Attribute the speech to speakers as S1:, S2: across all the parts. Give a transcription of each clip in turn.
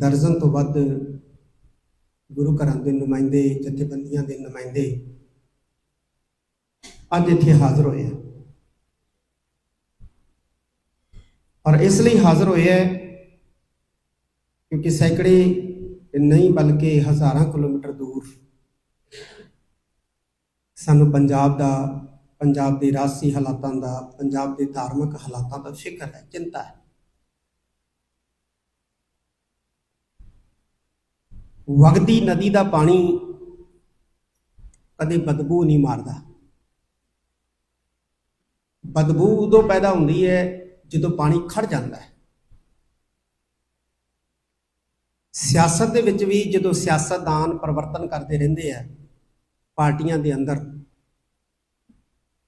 S1: ਦਰਜਨ ਤੋਂ ਵੱਧ ਗੁਰੂ ਘਰਾਂ ਦੇ ਨੁਮਾਇੰਦੇ, ਜਥੇਬੰਦੀਆਂ ਦੇ ਨੁਮਾਇੰਦੇ ਅੱਜ ਇੱਥੇ ਹਾਜ਼ਰ ਹੋਏ ਆ। ਔਰ ਇਸ ਲਈ ਹਾਜ਼ਰ ਹੋਏ ਹੈ ਕਿਉਂਕਿ ਸੈਂਕੜੇ ਨਹੀਂ ਬਲਕਿ ਹਜ਼ਾਰਾਂ ਕਿਲੋਮੀਟਰ ਦੂਰ ਸਾਨੂੰ ਪੰਜਾਬ ਦਾ, ਪੰਜਾਬ ਦੇ ਰਾਜਸੀ ਹਾਲਾਤਾਂ ਦਾ, ਪੰਜਾਬ ਦੇ ਧਾਰਮਿਕ ਹਾਲਾਤਾਂ ਦਾ ਫਿਕਰ ਹੈ, ਚਿੰਤਾ ਹੈ। ਵਗਦੀ ਨਦੀ ਦਾ ਪਾਣੀ ਕਦੇ ਬਦਬੂ ਨਹੀਂ ਮਾਰਦਾ। ਬਦਬੂ ਉਦੋਂ ਪੈਦਾ ਹੁੰਦੀ ਹੈ ਜਦੋਂ ਪਾਣੀ ਖੜ ਜਾਂਦਾ ਹੈ। ਸਿਆਸਤ ਦੇ ਵਿੱਚ ਵੀ ਜਦੋਂ ਸਿਆਸਤਦਾਨ ਪਰਿਵਰਤਨ ਕਰਦੇ ਰਹਿੰਦੇ ਆ, ਪਾਰਟੀਆਂ ਦੇ ਅੰਦਰ,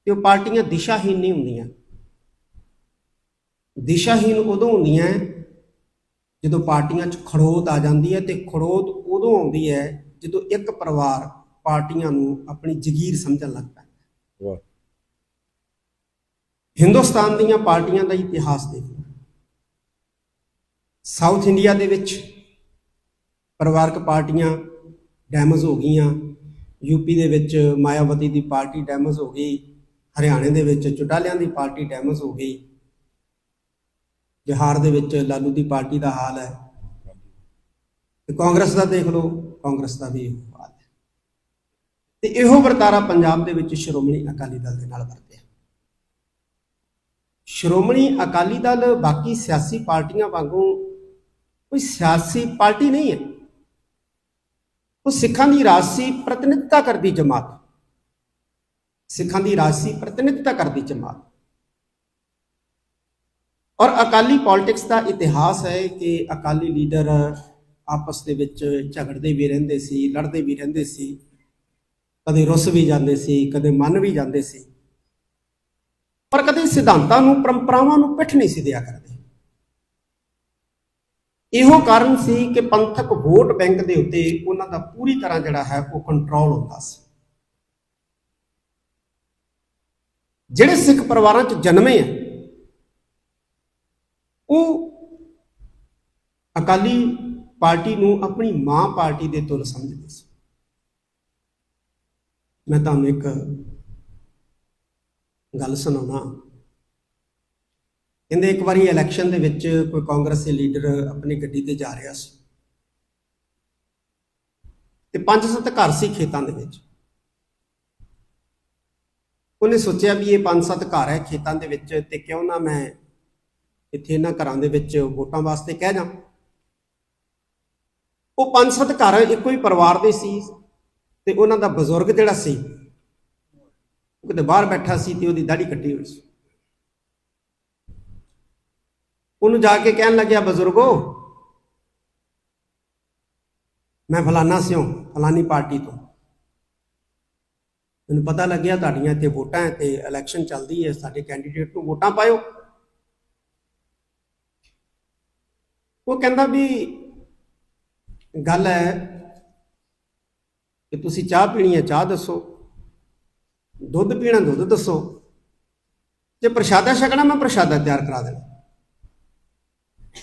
S1: ਤੇ ਉਹ ਪਾਰਟੀਆਂ ਦਿਸ਼ਾਹੀਨ ਨਹੀਂ ਹੁੰਦੀਆਂ। ਦਿਸ਼ਾਹੀਨ ਉਦੋਂ ਹੁੰਦੀਆਂ ਜਦੋਂ ਪਾਰਟੀਆਂ 'ਚ ਖੜੋਤ ਆ ਜਾਂਦੀ ਹੈ ਤੇ ਖੜੋਤ ਉਦੋਂ ਆਉਂਦੀ ਹੈ ਜਦੋਂ ਇੱਕ ਪਰਿਵਾਰ ਪਾਰਟੀਆਂ ਨੂੰ ਆਪਣੀ ਜ਼ਗੀਰ ਸਮਝਣ ਲੱਗ ਪੈਂਦਾ।
S2: ਵਾਹ।
S1: ਹਿੰਦੁਸਤਾਨ ਦੀਆਂ ਪਾਰਟੀਆਂ ਦਾ ਇਤਿਹਾਸ ਦੇਖ ਸਾਊਥ ਇੰਡੀਆ ਦੇ ਵਿੱਚ ਪਰਿਵਾਰਕ ਪਾਰਟੀਆਂ ਡੈਮੇਜ ਹੋ ਗਈਆਂ। ਯੂਪੀ ਦੇ ਵਿੱਚ ਮਾਇਆਵਤੀ ਦੀ ਪਾਰਟੀ ਡੈਮੇਜ ਹੋ ਗਈ। ਹਰਿਆਣੇ ਦੇ ਵਿੱਚ ਚੁਟਾਲਿਆਂ ਦੀ ਪਾਰਟੀ ਡੈਮੇਜ ਹੋ ਗਈ। ਬਿਹਾਰ ਦੇ ਵਿੱਚ ਲਾਲੂ ਦੀ ਪਾਰਟੀ ਦਾ ਹਾਲ ਹੈ। ਤੇ ਕਾਂਗਰਸ ਦਾ ਦੇਖ ਲਓ, ਕਾਂਗਰਸ ਦਾ ਵੀ ਇਹੋ ਹਾਲ ਹੈ। ਤੇ ਇਹੋ ਵਰਤਾਰਾ ਪੰਜਾਬ ਦੇ ਵਿੱਚ ਸ਼੍ਰੋਮਣੀ ਅਕਾਲੀ ਦਲ ਦੇ ਨਾਲ ਵਰਤਿਆ। ਸ਼੍ਰੋਮਣੀ ਅਕਾਲੀ ਦਲ ਬਾਕੀ ਸਿਆਸੀ ਪਾਰਟੀਆਂ ਵਾਂਗੂ ਕੋਈ ਸਿਆਸੀ ਪਾਰਟੀ ਨਹੀਂ ਹੈ। ਉਹ ਸਿੱਖਾਂ ਦੀ ਰਾਜਸੀ ਪ੍ਰਤੀਨਿਧਤਾ ਕਰਦੀ ਜਮਾਤ। ਸਿੱਖਾਂ ਦੀ ਰਾਜਸੀ ਪ੍ਰਤੀਨਿਧਤਾ ਕਰਦੀ ਜਮਾਤ। ਔਰ ਅਕਾਲੀ ਪੋਲਿਟਿਕਸ ਦਾ ਇਤਿਹਾਸ ਹੈ ਕਿ ਅਕਾਲੀ ਲੀਡਰ ਆਪਸ ਦੇ ਵਿੱਚ ਝਗੜਦੇ ਵੀ ਰਹਿੰਦੇ ਸੀ, ਲੜਦੇ ਵੀ ਰਹਿੰਦੇ ਸੀ, ਕਦੇ ਰੁੱਸ ਵੀ ਜਾਂਦੇ ਸੀ, ਕਦੇ ਮੰਨ ਵੀ ਜਾਂਦੇ ਸੀ। ਪਰ ਕਦੇ ਸਿਧਾਂਤਾਂ ਨੂੰ, ਪਰੰਪਰਾਵਾਂ ਨੂੰ ਪਿੱਠ ਨਹੀਂ ਸੀ ਦਿਆ ਕਰਦੇ। ਇਹੋ ਕਾਰਨ ਸੀ ਕਿ ਪੰਥਕ ਵੋਟ ਬੈਂਕ ਦੇ ਉੱਤੇ ਉਹਨਾਂ ਦਾ ਪੂਰੀ ਤਰ੍ਹਾਂ ਜਿਹੜਾ ਹੈ ਉਹ ਕੰਟਰੋਲ ਹੁੰਦਾ ਸੀ। ਜਿਹੜੇ ਸਿੱਖ ਪਰਿਵਾਰਾਂ 'ਚ ਜਨਮੇ ਆ ਉਹ ਅਕਾਲੀ ਪਾਰਟੀ ਨੂੰ ਆਪਣੀ ਮਾਂ ਪਾਰਟੀ ਦੇ ਤੁਲ ਸਮਝਦੇ ਸੀ। ਮੈਂ ਤੁਹਾਨੂੰ ਇੱਕ ਗੱਲ ਸੁਣਾਉਣਾ। ਕਹਿੰਦੇ ਇੱਕ ਵਾਰੀ ਇਲੈਕਸ਼ਨ ਦੇ ਵਿੱਚ ਕੋਈ ਕਾਂਗਰਸੀ ਲੀਡਰ ਆਪਣੀ ਗੱਡੀ ਤੇ ਜਾ ਰਿਹਾ ਸੀ। ਤੇ ਪੰਜ ਸੱਤ ਘਰ ਸੀ ਖੇਤਾਂ ਦੇ ਵਿੱਚ। ਉਹਨੇ ਸੋਚਿਆ ਵੀ ਇਹ ਪੰਜ ਸੱਤ ਘਰ ਹੈ ਖੇਤਾਂ ਦੇ ਵਿੱਚ ਤੇ ਕਿਉਂ ਨਾ ਮੈਂ ਇੱਥੇ ਇਹਨਾਂ ਘਰਾਂ ਦੇ ਵਿੱਚ ਵੋਟਾਂ ਵਾਸਤੇ ਕਹਿ ਜਾ ਉਹ ਪੰਜ ਸੱਤ ਘਰ ਇੱਕੋ ਹੀ ਪਰਿਵਾਰ ਦੇ ਸੀ ਤੇ ਉਹਨਾਂ ਦਾ ਬਜ਼ੁਰਗ ਜਿਹੜਾ ਸੀ, ਉਹ ਕਿਤੇ ਬਾਹਰ ਬੈਠਾ ਸੀ ਤੇ ਉਹਦੀ ਦਾੜੀ ਕੱਟੀ ਹੋਈ ਸੀ। ਉਹਨੂੰ ਜਾ ਕੇ ਕਹਿਣ ਲੱਗਿਆ, ਬਜ਼ੁਰਗੋ, ਮੈਂ ਫਲਾਨਾ ਸਿਓ ਫਲਾਨੀ ਪਾਰਟੀ ਤੋਂ। ਮੈਨੂੰ ਪਤਾ ਲੱਗਿਆ ਤੁਹਾਡੀਆਂ ਇੱਥੇ ਵੋਟਾਂ ਤੇ ਇਲੈਕਸ਼ਨ ਚੱਲਦੀ ਹੈ, ਸਾਡੇ ਕੈਂਡੀਡੇਟ ਨੂੰ ਵੋਟਾਂ ਪਾਇਓ। ਉਹ ਕਹਿੰਦਾ ਵੀ ਗੱਲ ਹੈ ਕਿ ਤੁਸੀਂ ਚਾਹ ਪੀਣੀ ਹੈ ਚਾਹ ਦੱਸੋ। ਦੁੱਧ ਪੀਣਾ ਦੁੱਧ ਦੱਸੋ। ਜੇ ਪ੍ਰਸ਼ਾਦਾ ਛਕਣਾ ਮੈਂ ਪ੍ਰਸ਼ਾਦਾ ਤਿਆਰ ਕਰਾ ਦੇਣਾ।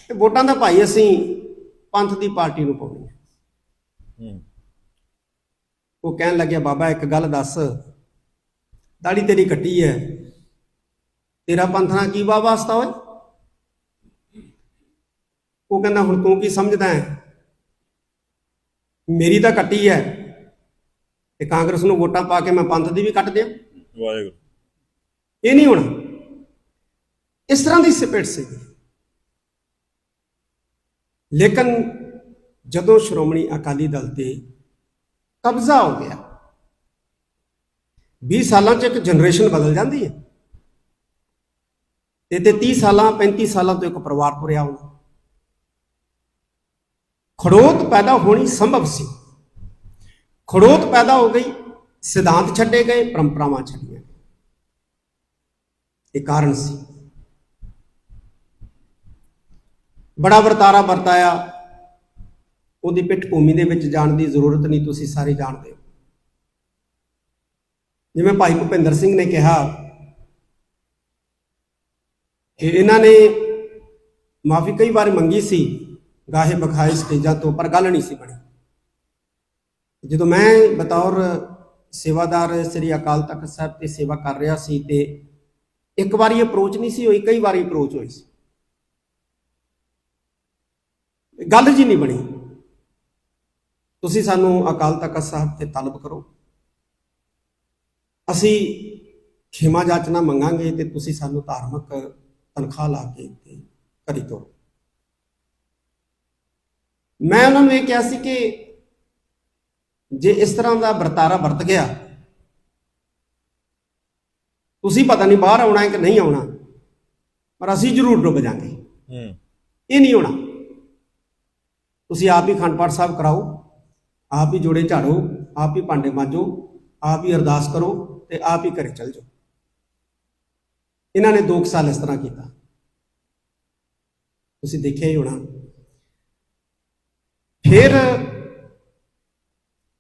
S1: ਤੇ ਵੋਟਾਂ ਦਾ ਭਾਈ ਅਸੀਂ ਪੰਥ ਦੀ ਪਾਰਟੀ ਨੂੰ ਪਾਉਣੀ ਹੈ। ਉਹ ਕਹਿਣ ਲੱਗਿਆ ਬਾਬਾ ਇੱਕ ਗੱਲ ਦੱਸ। ਦਾੜੀ ਤੇਰੀ ਕੱਟੀ ਹੈ। ਤੇਰਾ ਪੰਥ ਨਾਲ ਕੀ ਵਾ ਵਾਸਤਾ ਓਏ ਉਹ ਕਹਿੰਦਾ ਹੁਣ ਤੂੰ ਕੀ ਸਮਝਦਾ ਹੈ? ਮੇਰੀ ਤਾਂ ਕੱਟੀ ਹੈ ਤੇ ਕਾਂਗਰਸ ਨੂੰ ਵੋਟਾਂ ਪਾ ਕੇ ਮੈਂ ਪੰਥ ਦੀ ਵੀ ਕੱਟ ਦਿਆਂ
S2: ਵਾਹਿਗੁਰੂ।
S1: ਇਹ ਨਹੀਂ ਹੋਣਾ। ਇਸ ਤਰ੍ਹਾਂ ਦੀ ਸਪਿਰਟ ਸੀ ਲੇਕਿਨ ਜਦੋਂ ਸ਼੍ਰੋਮਣੀ ਅਕਾਲੀ ਦਲ ਤੇ ਕਬਜ਼ਾ ਹੋ ਗਿਆ 20 ਸਾਲਾਂ ਚ ਇੱਕ ਜਨਰੇਸ਼ਨ ਬਦਲ ਜਾਂਦੀ ਹੈ ਤੇ ਤੇ 30 ਸਾਲਾਂ 35 ਸਾਲਾਂ ਤੋਂ ਇੱਕ ਪਰਿਵਾਰ ਤੁਰਿਆ ਹੋਣਾ ਖੜੋਤ ਪੈਦਾ ਹੋਣੀ ਸੰਭਵ ਸੀ। ਖੜੋਤ ਪੈਦਾ ਹੋ ਗਈ, ਸਿਧਾਂਤ ਛੱਡੇ ਗਏ, ਪਰੰਪਰਾਵਾਂ ਛੱਡੀਆਂ ਇਹ ਕਾਰਨ ਸੀ। ਬੜਾ ਵਰਤਾਰਾ ਵਰਤਾਇਆ। ਉਹਦੀ ਪਿੱਠ ਭੂਮੀ ਦੇ ਵਿੱਚ ਜਾਣ ਦੀ ਜ਼ਰੂਰਤ ਨਹੀਂ, ਤੁਸੀਂ ਸਾਰੇ ਜਾਣਦੇ ਹੋ। ਜਿਵੇਂ ਭਾਈ ਭੁਪਿੰਦਰ ਸਿੰਘ ਨੇ ਕਿਹਾ ਕਿ ਇਹਨਾਂ ਨੇ ਮਾਫੀ ਕਈ ਵਾਰ ਮੰਗੀ ਸੀ ਗਾਹੇ ਬਖਾਏ ਸਟੇਜਾਂ ਤੋਂ, ਪਰ ਗੱਲ ਨਹੀਂ ਸੀ ਬਣੀ। ਜਦੋਂ ਮੈਂ ਬਤੌਰ ਸੇਵਾਦਾਰ ਸ੍ਰੀ ਅਕਾਲ ਤਖਤ ਸਾਹਿਬ ਤੇ ਸੇਵਾ ਕਰ ਰਿਹਾ ਸੀ ਤੇ ਇੱਕ ਵਾਰੀ ਅਪਰੋਚ ਨਹੀਂ ਸੀ ਹੋਈ, ਕਈ ਵਾਰੀ ਅਪਰੋਚ ਹੋਈ ਸੀ। ਗੱਲ ਜੀ ਨਹੀਂ ਬਣੀ। ਤੁਸੀਂ ਸਾਨੂੰ ਅਕਾਲ ਤਖਤ ਸਾਹਿਬ ਤੇ ਤਲਬ ਕਰੋ। ਅਸੀਂ ਖਿਮਾ ਜਾਚਨਾ ਮੰਗਾਂਗੇ ਤੇ ਤੁਸੀਂ ਸਾਨੂੰ ਧਾਰਮਿਕ ਤਨਖਾਹ ਲਾ ਕੇ ਤੇ ਕਰੀ ਦੋ ਮੈਂ ਉਹਨਾਂ ਨੂੰ ਇਹ ਕਿਹਾ ਸੀ ਕਿ ਜੇ ਇਸ ਤਰ੍ਹਾਂ ਦਾ ਵਰਤਾਰਾ ਵਰਤ ਗਿਆ ਤੁਸੀਂ ਪਤਾ ਨਹੀਂ ਬਾਹਰ ਆਉਣਾ ਹੈ ਕਿ ਨਹੀਂ ਆਉਣਾ ਪਰ ਅਸੀਂ ਜ਼ਰੂਰ ਡੁੱਬ ਜਾਾਂਗੇ।
S2: ਹੂੰ।
S1: ਇਹ ਨਹੀਂ ਹੋਣਾ। ਤੁਸੀਂ ਆਪ ਹੀ ਖੰਡ ਪਾਠ ਸਾਹਿਬ ਕਰਾਓ ਆਪ ਹੀ ਜੋੜੇ ਝਾੜੋ ਆਪ ਹੀ ਭਾਂਡੇ ਮਾਂਜੋ ਆਪ ਹੀ ਅਰਦਾਸ ਕਰੋ ਤੇ ਆਪ ਹੀ ਘਰੇ ਚਲ ਜਾਓ। ਇਹਨਾਂ ਨੇ 2 ਸਾਲ ਇਸ ਤਰ੍ਹਾਂ ਕੀਤਾ। ਤੁਸੀਂ ਦੇਖਿਆ ਹੀ ਹੋਣਾ। ਫਿਰ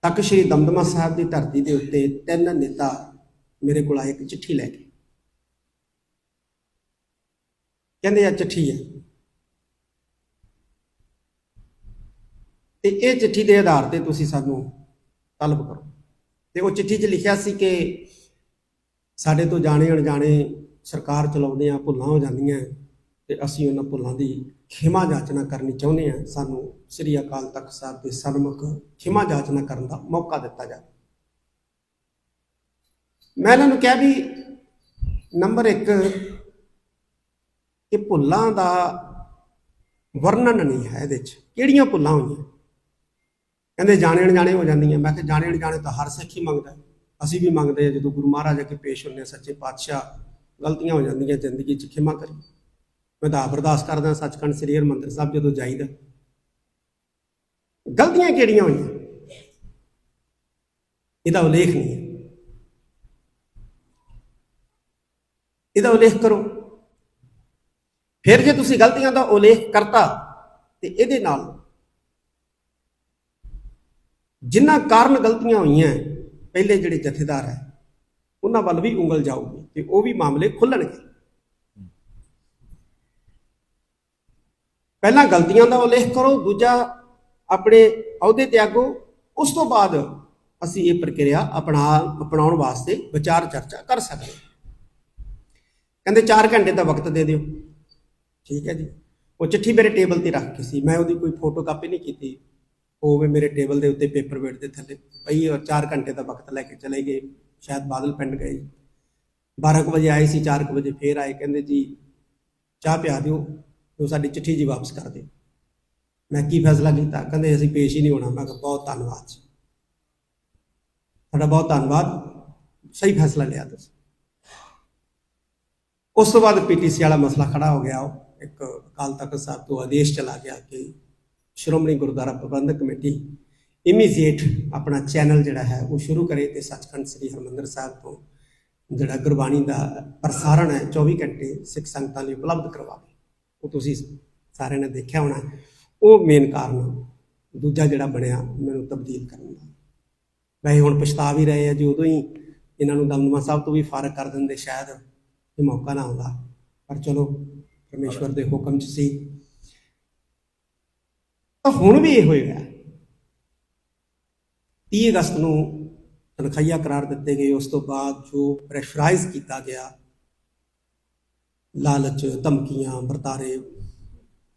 S1: ਤੱਕ ਸ਼੍ਰੀ ਦਮਦਮਾ ਸਾਹਿਬ ਦੀ ਧਰਤੀ ਦੇ ਉੱਤੇ ਤਿੰਨ ਨੇਤਾ ਮੇਰੇ ਕੋਲ ਆਏ, ਇੱਕ ਚਿੱਠੀ ਲੈ ਕੇ। ਕਹਿੰਦੇ ਆ ਚਿੱਠੀ ਹੈ। ਤੇ ਇਹ ਚਿੱਠੀ ਦੇ ਆਧਾਰ ਤੇ ਤੁਸੀਂ ਸਾਨੂੰ ਤਲਬ ਕਰੋ। ਤੇ ਉਹ ਚਿੱਠੀ 'ਚ ਲਿਖਿਆ ਸੀ ਕਿ ਸਾਡੇ ਤੋਂ ਜਾਣੇ ਅਣਜਾਣੇ ਸਰਕਾਰ ਚਲਾਉਂਦੇ ਆ, ਭੁੱਲਾਂ ਹੋ ਜਾਂਦੀਆਂ। ਤੇ ਅਸੀਂ ਉਹਨਾਂ ਭੁੱਲਾਂ ਦੀ ਖਿਮਾ ਜਾਚਨਾ ਕਰਨੀ ਚਾਹੁੰਦੇ ਹਾਂ। ਸਾਨੂੰ ਸ੍ਰੀ ਅਕਾਲ ਤਖਤ ਸਾਹਿਬ ਦੇ ਸਨਮੁਖ ਖਿਮਾ ਜਾਚਨਾ ਕਰਨ ਦਾ ਮੌਕਾ ਦਿੱਤਾ ਜਾਵੇ। ਮੈਂ ਇਹਨਾਂ ਨੂੰ ਕਿਹਾ ਵੀ ਨੰਬਰ 1 ਇਹ ਭੁੱਲਾਂ ਦਾ ਵਰਣਨ ਨਹੀਂ ਹੈ ਇਹਦੇ 'ਚ। ਕਿਹੜੀਆਂ ਭੁੱਲਾਂ ਹੋਈਆਂ? ਕਹਿੰਦੇ ਜਾਣੇ ਅਣਜਾਣੇ ਹੋ ਜਾਂਦੀਆਂ। ਮੈਂ ਕਿਹਾ ਜਾਣੇ ਅਣਜਾਣੇ ਤਾਂ ਹਰ ਸਿੱਖ ਹੀ ਮੰਗਦਾ ਅਸੀਂ ਵੀ ਮੰਗਦੇ ਹਾਂ। ਜਦੋਂ ਗੁਰੂ ਮਹਾਰਾਜ ਅੱਗੇ ਪੇਸ਼ ਹੁੰਦੇ ਹਾਂ, ਸੱਚੇ ਪਾਤਸ਼ਾਹ ਗਲਤੀਆਂ ਹੋ ਜਾਂਦੀਆਂ ਜ਼ਿੰਦਗੀ 'ਚ ਖਿਮਾ ਕਰੀਏ। ਮੈਂ ਤਾਂ ਆਪ ਅਰਦਾਸ ਕਰਦਾ, ਸੱਚਖੰਡ ਸ੍ਰੀ ਹਰਿਮੰਦਰ ਸਾਹਿਬ ਜਦੋਂ ਜਾਈਦਾ। ਗਲਤੀਆਂ ਕਿਹੜੀਆਂ ਹੋਈਆਂ? ਇਹਦਾ ਉਲੇਖ ਨਹੀਂ ਹੈ। ਇਹਦਾ ਉਲੇਖ ਕਰੋ। ਫਿਰ ਜੇ ਤੁਸੀਂ ਗਲਤੀਆਂ ਦਾ ਉਲੇਖ ਕਰਤਾ, ਤੇ ਇਹਦੇ ਨਾਲ ਜਿਨ੍ਹਾਂ ਕਾਰਨ ਗਲਤੀਆਂ ਹੋਈਆਂ, ਪਹਿਲੇ ਜਿਹੜੇ ਜਥੇਦਾਰ ਹੈ, ਉਹਨਾਂ ਵੱਲ ਵੀ ਉਂਗਲ ਜਾਊਗੀ ਤੇ ਉਹ ਵੀ ਮਾਮਲੇ ਖੁੱਲਣਗੇ। ਪਹਿਲਾਂ ਗਲਤੀਆਂ ਦਾ ਉਲੇਖ ਕਰੋ, ਦੂਜਾ ਆਪਣੇ ਅਹੁਦੇ ਤਿਆਗੋ ਉਸ ਤੋਂ ਬਾਅਦ ਅਸੀਂ ਇਹ ਪ੍ਰਕਿਰਿਆ ਅਪਣਾ, ਅਪਣਾਉਣ ਵਾਸਤੇ ਵਿਚਾਰ ਚਰਚਾ ਕਰ ਸਕਦੇ ਕਹਿੰਦੇ 4 ਘੰਟੇ ਦਾ ਵਕਤ ਦੇ ਦਿਓ। ਠੀਕ ਹੈ ਜੀ। ਉਹ ਚਿੱਠੀ ਮੇਰੇ ਟੇਬਲ ਤੇ ਰੱਖ ਕੇ ਸੀ। ਮੈਂ ਉਹਦੀ ਕੋਈ ਫੋਟੋ ਕਾਪੀ ਨਹੀਂ ਕੀਤੀ। ਉਹ ਮੇਰੇ ਟੇਬਲ ਦੇ ਉੱਤੇ ਪੇਪਰ ਵੇਟ ਦੇ ਥੱਲੇ ਪਈ ਔਰ 4 ਘੰਟੇ ਦਾ ਵਕਤ ਲੈ ਕੇ ਚਲੇ ਗਏ। ਸ਼ਾਇਦ ਬਾਦਲ ਪਿੰਡ ਗਏ। 12 ਕੁ ਵਜੇ ਆਏ ਸੀ 4 ਕੁ ਵਜੇ ਫੇਰ ਆਏ। ਕਹਿੰਦੇ ਜੀ, ਚਾਹ ਪਿਆ ਦਿਓ। ਉਹ ਸਾਡੀ ਚਿੱਠੀ ਜੀ ਵਾਪਸ ਕਰ ਦਿਓ। ਮੈਂ ਕੀ ਫੈਸਲਾ ਕੀਤਾ? ਕਹਿੰਦੇ ਅਸੀਂ ਪੇਸ਼ ਹੀ ਨਹੀਂ ਹੋਣਾ। ਮੈਂ ਕਿਹਾ ਬਹੁਤ ਧੰਨਵਾਦ ਜੀ। ਤੁਹਾਡਾ ਬਹੁਤ ਧੰਨਵਾਦ। ਸਹੀ ਫੈਸਲਾ ਲਿਆ ਤੁਸੀਂ। ਉਸ ਤੋਂ ਬਾਅਦ ਪੀਟੀਸੀ ਵਾਲਾ ਮਸਲਾ ਖੜਾ ਹੋ ਗਿਆ। ਉਹ ਇੱਕ ਅਕਾਲ ਤਖਤ ਸਾਹਿਬ ਤੋਂ ਆਦੇਸ਼ ਚਲਾ ਗਿਆ ਕਿ ਸ਼੍ਰੋਮਣੀ ਗੁਰਦੁਆਰਾ ਪ੍ਰਬੰਧਕ ਕਮੇਟੀ ਇਮੀਡੀਏਟ ਆਪਣਾ ਚੈਨਲ ਜਿਹੜਾ ਹੈ, ਉਹ ਸ਼ੁਰੂ ਕਰੇ ਤੇ ਸੱਚਖੰਡ ਸ੍ਰੀ ਹਰਮੰਦਰ ਸਾਹਿਬ ਤੋਂ ਜਿਹੜਾ ਗੁਰਬਾਣੀ ਦਾ ਪ੍ਰਸਾਰਣ ਹੈ 24 ਘੰਟੇ ਸਿੱਖ ਸੰਗਤਾਂ ਲਈ ਉਪਲਬਧ ਕਰਵਾਵੇ। ਉਹ ਤੁਸੀਂ ਸਾਰਿਆਂ ਨੇ ਦੇਖਿਆ ਹੋਣਾ। ਉਹ ਮੇਨ ਕਾਰਨ ਦੂਜਾ ਜਿਹੜਾ ਬਣਿਆ, ਮੈਨੂੰ ਤਬਦੀਲ ਕਰਨ ਦਾ। ਵੈਸੇ ਹੁਣ ਪਛਤਾ ਵੀ ਰਹੇ ਆ, ਜੀ ਉਦੋਂ ਹੀ ਇਹਨਾਂ ਨੂੰ ਦਮਦਮਾ ਸਾਹਿਬ ਤੋਂ ਵੀ ਫਾਰਗ ਕਰ ਦਿੰਦੇ, ਸ਼ਾਇਦ ਇਹ ਮੌਕਾ ਨਾ ਆਉਂਦਾ। ਪਰ ਚਲੋ, ਪਰਮੇਸ਼ਵਰ ਦੇ ਹੁਕਮ 'ਚ ਸੀ। ਤਾਂ ਹੁਣ ਵੀ ਇਹ ਹੋਏਗਾ 30 ਅਗਸਤ ਨੂੰ ਤਨਖਾਹੀਆ ਕਰਾਰ ਦਿੱਤੇ ਗਏ। ਉਸ ਤੋਂ ਬਾਅਦ ਜੋ ਪ੍ਰੈਸ਼ਰਾਈਜ਼ ਕੀਤਾ ਗਿਆ ਲਾਲਚ, ਧਮਕੀਆਂ, ਵਰਤਾਰੇ।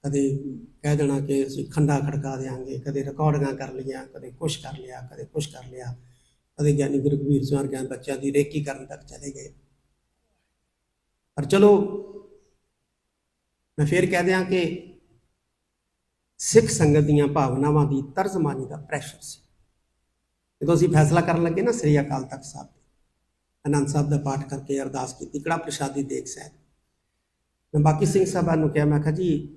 S1: ਕਦੇ ਕਹਿ ਦੇਣਾ ਕਿ ਅਸੀਂ ਖੰਡਾ ਖੜਕਾ ਦੇਾਂਗੇ ਕਦੇ ਰਿਕਾਰਡਿੰਗਾਂ ਕਰ ਲਈਆਂ, ਕਦੇ ਕੁਛ ਕਰ ਲਿਆ, ਕਦੇ ਕੁਛ ਕਰ ਲਿਆ। ਕਦੇ ਗਿਆਨੀ ਗੁਰੂ ਕਬੀਰ ਸਿੰਘ ਵਰਗਿਆਂ ਬੱਚਿਆਂ ਦੀ ਰੇਕੀ ਕਰਨ ਤੱਕ ਚਲੇ ਗਏ। ਪਰ ਚਲੋ, ਮੈਂ ਫੇਰ ਕਹਿ ਦਿਆਂ ਕਿ ਸਿੱਖ ਸੰਗਤ ਦੀਆਂ ਭਾਵਨਾਵਾਂ ਦੀ ਤਰਜਮਾਨੀ ਦਾ ਪ੍ਰੈਸ਼ਰ ਸੀ। ਜਦੋਂ ਅਸੀਂ ਫੈਸਲਾ ਕਰਨ ਲੱਗੇ ਨਾ, ਸ੍ਰੀ ਅਕਾਲ ਤਖਤ ਸਾਹਿਬ ਅਨੰਦ ਸਾਹਿਬ ਦਾ ਪਾਠ ਕਰਕੇ ਅਰਦਾਸ ਕੀਤੀ ਕਿਹੜਾ ਪ੍ਰਸ਼ਾਦੀ ਦੇਖ ਸਹਿਤ। ਮੈਂ ਬਾਕੀ ਸਿੰਘ ਸਾਹਿਬਾਨ ਨੂੰ ਕਿਹਾ, ਮੈਂ ਕਿਹਾ ਜੀ,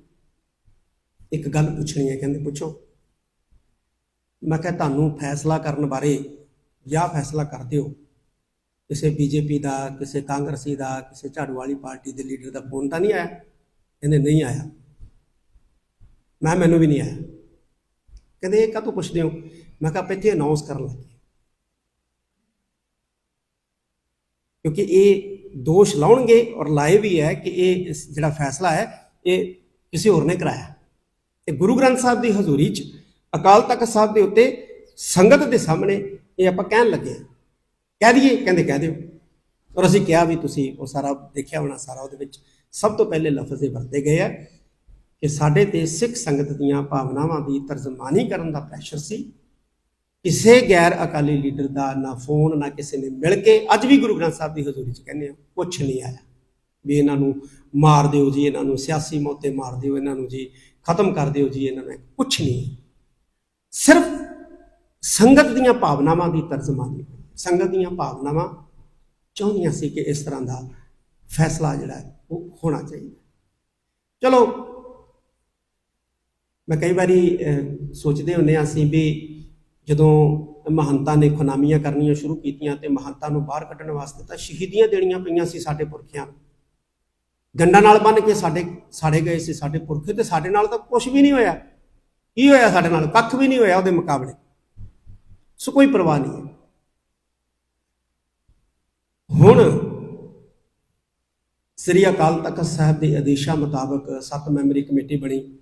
S1: ਇੱਕ ਗੱਲ ਪੁੱਛਣੀ ਹੈ, ਕਹਿੰਦੇ ਪੁੱਛੋ। ਮੈਂ ਕਿਹਾ ਤੁਹਾਨੂੰ ਫੈਸਲਾ ਕਰਨ ਬਾਰੇ ਜਾਂ ਫੈਸਲਾ ਕਰਦੇ ਹੋ? ਕਿਸੇ ਬੀਜੇਪੀ ਦਾ, ਕਿਸੇ ਕਾਂਗਰਸੀ ਦਾ, ਕਿਸੇ ਝਾੜੂ ਵਾਲੀ ਪਾਰਟੀ ਦੇ ਲੀਡਰ ਦਾ ਫੋਨ ਤਾਂ ਨਹੀਂ ਆਇਆ? ਕਹਿੰਦੇ ਨਹੀਂ ਆਇਆ। ਮੈਂ ਮੈਨੂੰ ਵੀ ਨਹੀਂ ਆਇਆ। ਕਹਿੰਦੇ ਇਹ ਕਾਹਤੋਂ ਪੁੱਛਦੇ ਹੋ? ਮੈਂ ਕਿਹਾ, ਆਪਾਂ ਇੱਥੇ ਅਨਾਉਂਸ ਕਰਨ ਲੱਗੇ ਕਿਉਂਕਿ ਇਹ ਦੋਸ਼ ਲਾਉਣਗੇ ਔਰ ਲਾਏ ਵੀ ਹੈ ਕਿ ਇਹ ਇਸ ਜਿਹੜਾ ਫੈਸਲਾ ਹੈ, ਇਹ ਕਿਸੇ ਹੋਰ ਨੇ ਕਰਾਇਆ ਇਹ ਗੁਰੂ ਗ੍ਰੰਥ ਸਾਹਿਬ ਦੀ ਹਜ਼ੂਰੀ 'ਚ ਅਕਾਲ ਤਖਤ ਸਾਹਿਬ ਦੇ ਉੱਤੇ ਸੰਗਤ ਦੇ ਸਾਹਮਣੇ ਇਹ ਆਪਾਂ ਕਹਿਣ ਲੱਗੇ ਹਾਂ। ਕਹਿ ਦਈਏ, ਕਹਿੰਦੇ ਕਹਿ ਦਿਓ। ਔਰ ਅਸੀਂ ਕਿਹਾ ਵੀ ਤੁਸੀਂ ਉਹ ਸਾਰਾ ਦੇਖਿਆ ਹੋਣਾ, ਸਾਰਾ ਉਹਦੇ ਵਿੱਚ ਸਭ ਤੋਂ ਪਹਿਲੇ ਲਫ਼ਜ਼ ਇਹ ਵਰਤੇ ਗਏ ਆ ਕਿ ਸਾਡੇ ਤੇ ਸਿੱਖ ਸੰਗਤ ਦੀਆਂ ਭਾਵਨਾਵਾਂ ਦੀ ਤਰਜਮਾਨੀ ਕਰਨ ਦਾ ਪ੍ਰੈਸ਼ਰ ਸੀ। ਕਿਸੇ ਗੈਰ ਅਕਾਲੀ ਲੀਡਰ ਦਾ ਨਾ ਫੋਨ, ਨਾ ਕਿਸੇ ਨੇ ਮਿਲ ਕੇ ਅੱਜ ਵੀ ਗੁਰੂ ਗ੍ਰੰਥ ਸਾਹਿਬ ਦੀ ਹਜ਼ੂਰੀ 'ਚ ਕਹਿੰਦੇ ਆ, ਕੁਛ ਨਹੀਂ ਆਇਆ। ਵੀ ਇਹਨਾਂ ਨੂੰ ਮਾਰ ਦਿਓ ਜੀ, ਇਹਨਾਂ ਨੂੰ ਸਿਆਸੀ ਮੌਤੇ ਮਾਰ ਦਿਓ, ਇਹਨਾਂ ਨੂੰ ਜੀ ਖਤਮ ਕਰ ਦਿਓ ਜੀ, ਇਹਨਾਂ ਨੇ ਕੁਛ ਨਹੀਂ ਸਿਰਫ ਸੰਗਤ ਦੀਆਂ ਭਾਵਨਾਵਾਂ ਦੀ ਤਰਜਮਾਨੀ ਹੋਈ। ਸੰਗਤ ਦੀਆਂ ਭਾਵਨਾਵਾਂ ਚਾਹੁੰਦੀਆਂ ਸੀ ਕਿ ਇਸ ਤਰ੍ਹਾਂ ਦਾ ਫੈਸਲਾ ਜਿਹੜਾ ਉਹ ਹੋਣਾ ਚਾਹੀਦਾ। ਚਲੋ, ਮੈਂ ਕਈ ਵਾਰੀ ਸੋਚਦੇ ਹੁੰਨੇ ਹਾਂ ਅਸੀਂ ਵੀ ਜਦੋਂ ਮਹੰਤਾਂ ਨੇ ਖੁਨਾਮੀਆਂ ਕਰਨੀਆਂ ਸ਼ੁਰੂ ਕੀਤੀਆਂ ਤੇ ਮਹੰਤਾਂ ਨੂੰ ਬਾਹਰ ਕੱਢਣ ਵਾਸਤੇ ਤਾਂ ਸ਼ਹੀਦੀਆਂ ਦੇਣੀਆਂ ਪਈਆਂ ਸੀ ਸਾਡੇ ਪੁਰਖਿਆਂ ਨੂੰ। ਨਾਲ ਬੰਨ ਕੇ ਸਾਡੇ ਸਾੜੇ ਗਏ ਸੀ ਸਾਡੇ ਪੁਰਖੇ ਤੇ ਸਾਡੇ ਨਾਲ ਤਾਂ ਕੁਝ ਵੀ ਨਹੀਂ ਹੋਇਆ। ਕੀ ਹੋਇਆ ਸਾਡੇ ਨਾਲ? ਕੱਖ ਵੀ ਨਹੀਂ ਹੋਇਆ ਉਹਦੇ ਮੁਕਾਬਲੇ। ਸੋ ਕੋਈ ਪਰਵਾਹ ਨਹੀਂ ਹੈ। ਹੁਣ ਸ੍ਰੀ ਅਕਾਲ ਤਖਤ ਸਾਹਿਬ ਦੇ ਆਦੇਸ਼ਾਂ ਮੁਤਾਬਕ ਸੱਤ ਮੈਂਬਰੀ ਕਮੇਟੀ ਬਣੀ।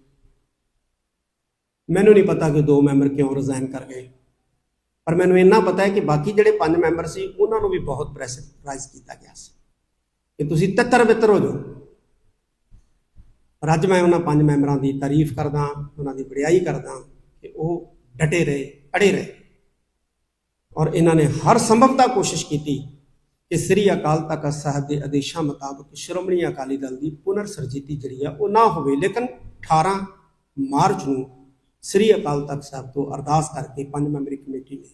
S1: ਮੈਨੂੰ ਨਹੀਂ ਪਤਾ ਕਿ ਦੋ ਮੈਂਬਰ ਕਿਉਂ ਰਿਜ਼ਾਈਨ ਕਰ ਗਏ। ਪਰ ਮੈਨੂੰ ਇੰਨਾ ਪਤਾ ਹੈ ਕਿ ਬਾਕੀ ਜਿਹੜੇ ਪੰਜ ਮੈਂਬਰ ਸੀ, ਉਹਨਾਂ ਨੂੰ ਵੀ ਬਹੁਤ ਪ੍ਰੈਸ਼ਰਾਈਜ਼ ਕੀਤਾ ਗਿਆ ਸੀ। ਕਿ ਤੁਸੀਂ ਤਿੱਤਰ ਬਿੱਤਰ ਹੋ ਜਾਓ। ਪਰ ਅੱਜ ਮੈਂ ਉਹਨਾਂ ਪੰਜ ਮੈਂਬਰਾਂ ਦੀ ਤਾਰੀਫ ਕਰਦਾ ਉਹਨਾਂ ਦੀ ਵਡਿਆਈ ਕਰਦਾ ਕਿ ਉਹ ਡਟੇ ਰਹੇ, ਅੜੇ ਰਹੇ। ਔਰ ਇਹਨਾਂ ਨੇ ਹਰ ਸੰਭਵਤਾ ਕੋਸ਼ਿਸ਼ ਕੀਤੀ ਕਿ ਸ੍ਰੀ ਅਕਾਲ ਤਖਤ ਸਾਹਿਬ ਦੇ ਆਦੇਸ਼ਾਂ ਮੁਤਾਬਕ ਸ਼੍ਰੋਮਣੀ ਅਕਾਲੀ ਦਲ ਦੀ ਪੁਨਰ ਸਰਜੀਤੀ ਜਿਹੜੀ ਆ, ਉਹ ਨਾ ਹੋਵੇ। ਲੇਕਿਨ 18 ਮਾਰਚ ਨੂੰ ਸ੍ਰੀ ਅਕਾਲ ਤਖਤ ਸਾਹਿਬ ਤੋਂ ਅਰਦਾਸ ਕਰਕੇ ਪੰਜ ਮੈਂਬਰੀ ਕਮੇਟੀ ਨੇ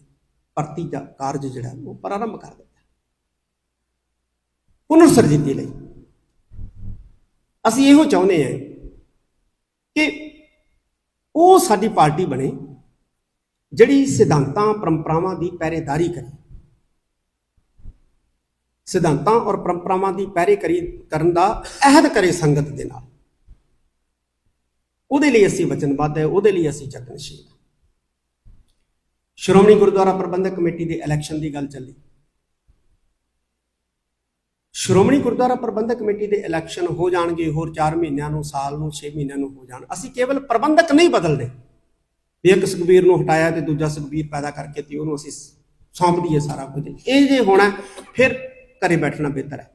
S1: ਭਰਤੀ ਦਾ ਕਾਰਜ ਜਿਹੜਾ ਉਹ ਪ੍ਰਾਰੰਭ ਕਰ ਦਿੱਤਾ। ਪੁਨਰ ਸਰਜੀਤੀ ਲਈ ਅਸੀਂ ਇਹੋ ਚਾਹੁੰਦੇ ਹਾਂ ਕਿ ਉਹ ਸਾਡੀ ਪਾਰਟੀ ਬਣੇ, ਜਿਹੜੀ ਸਿਧਾਂਤਾਂ, ਪਰੰਪਰਾਵਾਂ ਦੀ ਪਹਿਰੇਦਾਰੀ ਕਰੇ। ਸਿਧਾਂਤਾਂ ਔਰ ਪਰੰਪਰਾਵਾਂ ਦੀ ਪਹਿਰੇਕਰੀ ਕਰਨ ਦਾ ਅਹਿਦ ਕਰੇ ਸੰਗਤ ਦੇ ਨਾਲ। ਉਹਦੇ ਲਈ ਅਸੀਂ ਵਚਨਬੱਧ ਹੈ, ਉਹਦੇ ਲਈ ਅਸੀਂ ਯਤਨਸ਼ੀਲ ਹਾਂ। ਸ਼੍ਰੋਮਣੀ ਗੁਰਦੁਆਰਾ ਪ੍ਰਬੰਧਕ ਕਮੇਟੀ ਦੇ ਇਲੈਕਸ਼ਨ ਦੀ ਗੱਲ ਚੱਲੀ। ਸ਼੍ਰੋਮਣੀ ਗੁਰਦੁਆਰਾ ਪ੍ਰਬੰਧਕ ਕਮੇਟੀ ਦੇ ਇਲੈਕਸ਼ਨ ਹੋ ਜਾਣਗੇ, ਹੋਰ 4 ਮਹੀਨਿਆਂ ਨੂੰ, ਸਾਲ ਨੂੰ 6 ਮਹੀਨਿਆਂ ਨੂੰ ਹੋ ਜਾਣ। ਅਸੀਂ ਕੇਵਲ ਪ੍ਰਬੰਧਕ ਨਹੀਂ ਬਦਲਦੇ। ਵੀ ਇੱਕ ਸੁਖਬੀਰ ਨੂੰ ਹਟਾਇਆ ਤੇ ਦੂਜਾ ਸੁਖਬੀਰ ਪੈਦਾ ਕਰਕੇ ਤੇ ਉਹਨੂੰ ਅਸੀਂ ਸੌਂਪ ਦਈਏ ਸਾਰਾ ਕੁਝ। ਇਹ ਜੇ ਹੋਣਾ, ਫਿਰ ਘਰੇ ਬੈਠਣਾ ਬਿਹਤਰ ਹੈ।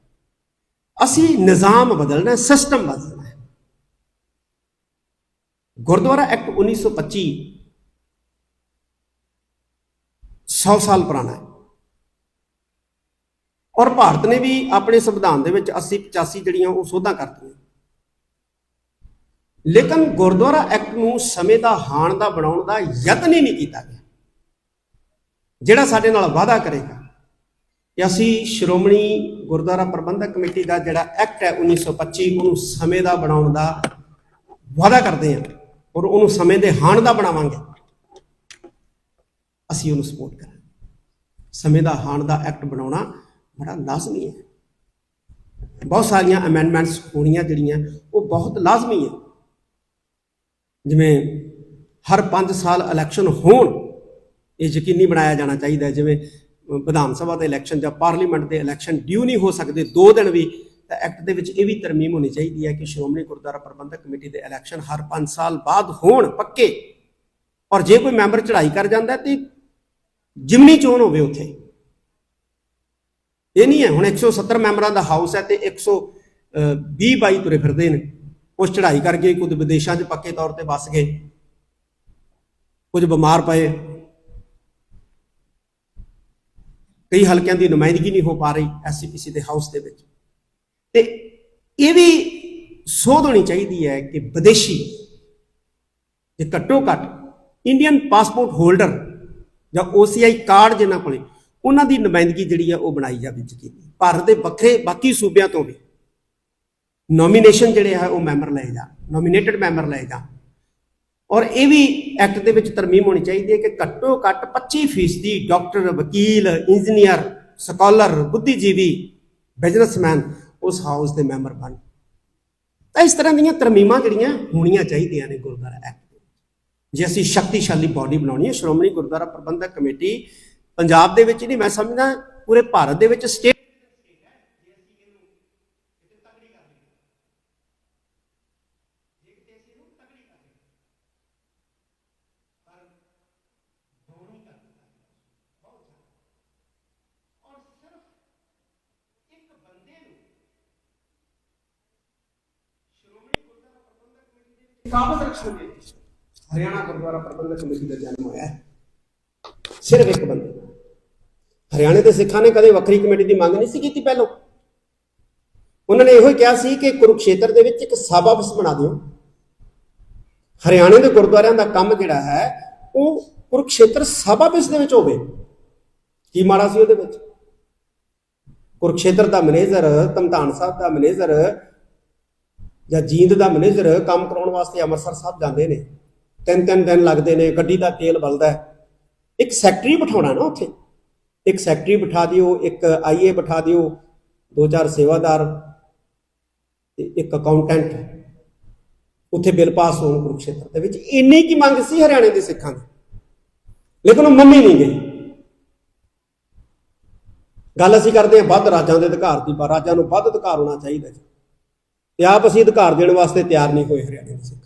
S1: ਅਸੀਂ ਨਿਜ਼ਾਮ ਬਦਲਣਾ ਸਿਸਟਮ ਬਦਲਣਾ। ਗੁਰਦੁਆਰਾ ਐਕਟ 1925 100 ਸਾਲ ਪੁਰਾਣਾ ਹੈ। ਔਰ ਭਾਰਤ ਨੇ ਵੀ ਆਪਣੇ ਸੰਵਿਧਾਨ ਦੇ ਵਿੱਚ 80 85 ਜਿਹੜੀਆਂ ਉਹ ਸੋਧਾਂ ਕਰਤੀਆਂ। ਲੇਕਿਨ ਗੁਰਦੁਆਰਾ ਐਕਟ ਨੂੰ ਸਮੇਂ ਦਾ ਹਾਣ ਦਾ ਬਣਾਉਣ ਦਾ ਯਤਨ ਹੀ ਨਹੀਂ ਕੀਤਾ ਗਿਆ। ਜਿਹੜਾ ਸਾਡੇ ਨਾਲ ਵਾਅਦਾ ਕਰੇਗਾ ਕਿ ਅਸੀਂ ਸ਼੍ਰੋਮਣੀ ਗੁਰਦੁਆਰਾ ਪ੍ਰਬੰਧਕ ਕਮੇਟੀ ਦਾ ਜਿਹੜਾ ਐਕਟ ਹੈ 1925 ਉਹਨੂੰ ਸਮੇਂ ਦਾ ਬਣਾਉਣ ਦਾ ਵਾਅਦਾ ਕਰਦੇ ਹਾਂ। ਔਰ ਉਹਨੂੰ ਸਮੇਂ ਦੇ ਹਾਣ ਦਾ ਬਣਾਵਾਂਗੇ। ਅਸੀਂ ਉਹਨੂੰ ਸਪੋਰਟ ਕਰਾਂਗੇ। ਸਮੇਂ ਦਾ ਹਾਣ ਦਾ ਐਕਟ ਬਣਾਉਣਾ ਬੜਾ ਲਾਜ਼ਮੀ ਹੈ। ਬਹੁਤ ਸਾਰੀਆਂ ਅਮੈਂਡਮੈਂਟਸ ਹੋਣੀਆਂ ਜਿਹੜੀਆਂ, ਉਹ ਬਹੁਤ ਲਾਜ਼ਮੀ ਹੈ। ਜਿਵੇਂ ਹਰ 5 ਸਾਲ ਇਲੈਕਸ਼ਨ ਹੋਣ, ਇਹ ਯਕੀਨੀ ਬਣਾਇਆ ਜਾਣਾ ਚਾਹੀਦਾ ਜਿਵੇਂ ਵਿਧਾਨ ਸਭਾ ਦੇ ਇਲੈਕਸ਼ਨ ਜਾਂ ਪਾਰਲੀਮੈਂਟ ਦੇ ਇਲੈਕਸ਼ਨ ਡਿਊ ਨਹੀਂ ਹੋ ਸਕਦੇ 2 ਦਿਨ ਵੀ ਤਾਂ ਐਕਟ ਦੇ ਵਿੱਚ ਇਹ ਵੀ ਤਰਮੀਮ ਹੋਣੀ ਚਾਹੀਦੀ ਹੈ ਕਿ ਸ਼੍ਰੋਮਣੀ ਗੁਰਦੁਆਰਾ ਪ੍ਰਬੰਧਕ ਕਮੇਟੀ ਦੇ ਇਲੈਕਸ਼ਨ ਹਰ 5 ਸਾਲ ਬਾਅਦ ਹੋਣ ਪੱਕੇ। ਔਰ ਜੇ ਕੋਈ ਮੈਂਬਰ ਚੜ੍ਹਾਈ ਕਰ ਜਾਂਦਾ ਹੈ, ਤੇ ਜਿਮਨੀ ਚੋਣ ਹੋਵੇ ਉੱਥੇ। ਇਹ ਨਹੀਂ ਹੈ, ਹੁਣ 170 ਮੈਂਬਰਾਂ ਦਾ ਹਾਊਸ ਹੈ ਤੇ 120 ਬਾਈ ਤੁਰੇ ਫਿਰਦੇ ਨੇ। ਕੁਝ ਚੜ੍ਹਾਈ ਕਰ ਗਏ, ਕੁਝ ਵਿਦੇਸ਼ਾਂ 'ਚ ਪੱਕੇ ਤੌਰ ਤੇ ਵਸ ਗਏ। ਕੁਝ ਬਿਮਾਰ ਪਏ। ਕਈ ਹਲਕਿਆਂ ਦੀ ਨੁਮਾਇੰਦਗੀ ਨਹੀਂ ਹੋ ਪਾ ਰਹੀ ਐਸਸੀਪੀਸੀ ਦੇ ਹਾਊਸ ਦੇ ਵਿੱਚ। ਤੇ ਇਹ ਵੀ ਸੋਧ ਹੋਣੀ ਚਾਹੀਦੀ ਹੈ ਕਿ ਵਿਦੇਸ਼ੀ ਜੇ ਘੱਟੋ ਘੱਟ ਇੰਡੀਅਨ ਪਾਸਪੋਰਟ ਹੋਲਡਰ ਜਾਂ OCI ਕਾਰਡ ਜਿਨ੍ਹਾਂ ਕੋਲੇ, ਉਹਨਾਂ ਦੀ ਨੁਮਾਇੰਦਗੀ ਜਿਹੜੀ ਆ ਉਹ ਬਣਾਈ ਜਾਵੇ ਯਕੀਨੀ। ਭਾਰਤ ਦੇ ਵੱਖਰੇ ਬਾਕੀ ਸੂਬਿਆਂ ਤੋਂ ਵੀ ਨੋਮੀਨੇਸ਼ਨ ਜਿਹੜੇ ਆ ਉਹ ਮੈਂਬਰ ਲਏ ਜਾ ਨੋਮੀਨੇਟਡ ਮੈਂਬਰ ਲਏ ਜਾ ਔਰ ਇਹ ਵੀ ਐਕਟ ਦੇ ਵਿੱਚ ਤਰਮੀਮ ਹੋਣੀ ਚਾਹੀਦੀ ਹੈ ਕਿ ਘੱਟੋ ਘੱਟ 25% ਡਾਕਟਰ ਵਕੀਲ ਇੰਜੀਨੀਅਰ ਸਕਾਲਰ ਬੁੱਧੀਜੀਵੀ ਬਿਜ਼ਨਸਮੈਨ ਉਸ ਹਾਊਸ ਦੇ ਮੈਂਬਰ ਬਣ ਤਾਂ ਇਸ ਤਰ੍ਹਾਂ ਦੀਆਂ ਤਰਮੀਮਾਂ ਜਿਹੜੀਆਂ ਹੋਣੀਆਂ ਚਾਹੀਦੀਆਂ ਨੇ ਗੁਰਦੁਆਰਾ ਐਕਟ ਦੇ ਵਿੱਚ। ਜੇ ਅਸੀਂ ਸ਼ਕਤੀਸ਼ਾਲੀ ਬਾਡੀ ਬਣਾਉਣੀ ਹੈ, ਸ਼੍ਰੋਮਣੀ ਗੁਰਦੁਆਰਾ ਪ੍ਰਬੰਧਕ ਕਮੇਟੀ ਪੰਜਾਬ ਦੇ ਵਿੱਚ ਨਹੀਂ, ਮੈਂ ਸਮਝਦਾ ਪੂਰੇ ਭਾਰਤ ਦੇ ਵਿੱਚ ਸਟੇਟ ਕਾਬਜ਼ ਹਰਿਆਣਾ ਗੁਰਦੁਆਰਾ ਪ੍ਰਬੰਧਕ ਕਮੇਟੀ ਦਾ ਜਨਮ ਹੋਇਆ ਸਿਰਫ ਇੱਕ ਬੰਦੇ। ਹਰਿਆਣੇ ਦੇ ਸਿੱਖਾਂ ਨੇ ਕਦੇ ਵੱਖਰੀ ਕਮੇਟੀ ਦੀ ਮੰਗ ਨਹੀਂ ਸੀ ਕੀਤੀ ਪਹਿਲਾਂ। ਉਹਨਾਂ ਨੇ ਇਹੋ ਹੀ ਕਿਹਾ ਸੀ ਕਿ ਕੁਰੂਕਸ਼ੇਤਰ ਦੇ ਵਿੱਚ ਇੱਕ ਸਭਾ ਬਸ ਬਣਾ ਦਿਓ। ਹਰਿਆਣੇ ਦੇ ਗੁਰਦੁਆਰਿਆਂ ਦਾ ਕੰਮ ਜਿਹੜਾ ਹੈ, ਉਹ ਕੁਰੂਕਸ਼ੇਤਰ ਸਭਾ ਬਸ ਦੇ ਵਿੱਚ ਹੋਵੇ। ਕੀ ਮਾੜਾ ਸੀ ਉਹਦੇ ਵਿੱਚ? ਕੁਰੂਕਸ਼ੇਤਰ ਦਾ ਮੈਨੇਜਰ ਤਮਤਾਨ ਸਾਹਿਬ ਦਾ ਮੈਨੇਜਰ ਜਾਂ ਜੀਂਦ ਦਾ ਮੈਨੇਜਰ ਕੰਮ ਕਰਾਉਣ ਵਾਸਤੇ ਅੰਮ੍ਰਿਤਸਰ ਸਾਹਿਬ ਜਾਂਦੇ ਨੇ। ਤਿੰਨ ਤਿੰਨ ਦਿਨ ਲੱਗਦੇ ਨੇ, ਗੱਡੀ ਦਾ ਤੇਲ ਬਲਦਾ ਹੈ। ਇੱਕ ਸੈਕਟਰੀ ਬਿਠਾਉਣਾ ਨਾ ਉੱਥੇ। ਇੱਕ ਸੈਕਟਰੀ ਬਿਠਾ ਦਿਓ, ਇੱਕ ਆਈਏ ਬਿਠਾ ਦਿਓ, ਦੋ ਚਾਰ ਸੇਵਾਦਾਰ ਤੇ ਇੱਕ ਅਕਾਊਂਟੈਂਟ ਉੱਥੇ ਬਿੱਲ ਪਾਸ ਹੋਣ ਕੁਰਕਸ਼ੇਤਰ ਦੇ ਵਿੱਚ। ਇੰਨੀ ਕੀ ਮੰਗ ਸੀ ਹਰਿਆਣੇ ਦੇ ਸਿੱਖਾਂ ਦੀ? ਲੇਕਿਨ ਉਹ ਮੰਨੀ ਨਹੀਂ ਗਈ ਗੱਲ ਅਸੀਂ ਕਰਦੇ ਹਾਂ ਵੱਧ ਰਾਜਾਂ ਦੇ ਅਧਿਕਾਰ ਦੀ ਪਰ ਰਾਜਾਂ ਨੂੰ ਵੱਧ ਅਧਿਕਾਰ ਹੋਣਾ ਚਾਹੀਦਾ ਜੀ। ਤੇ ਆਪ ਅਸੀਂ ਅਧਿਕਾਰ ਦੇਣ ਵਾਸਤੇ ਤਿਆਰ ਨਹੀਂ ਹੋਏ ਹਰਿਆਣੇ ਦੇ ਸਿੱਖ।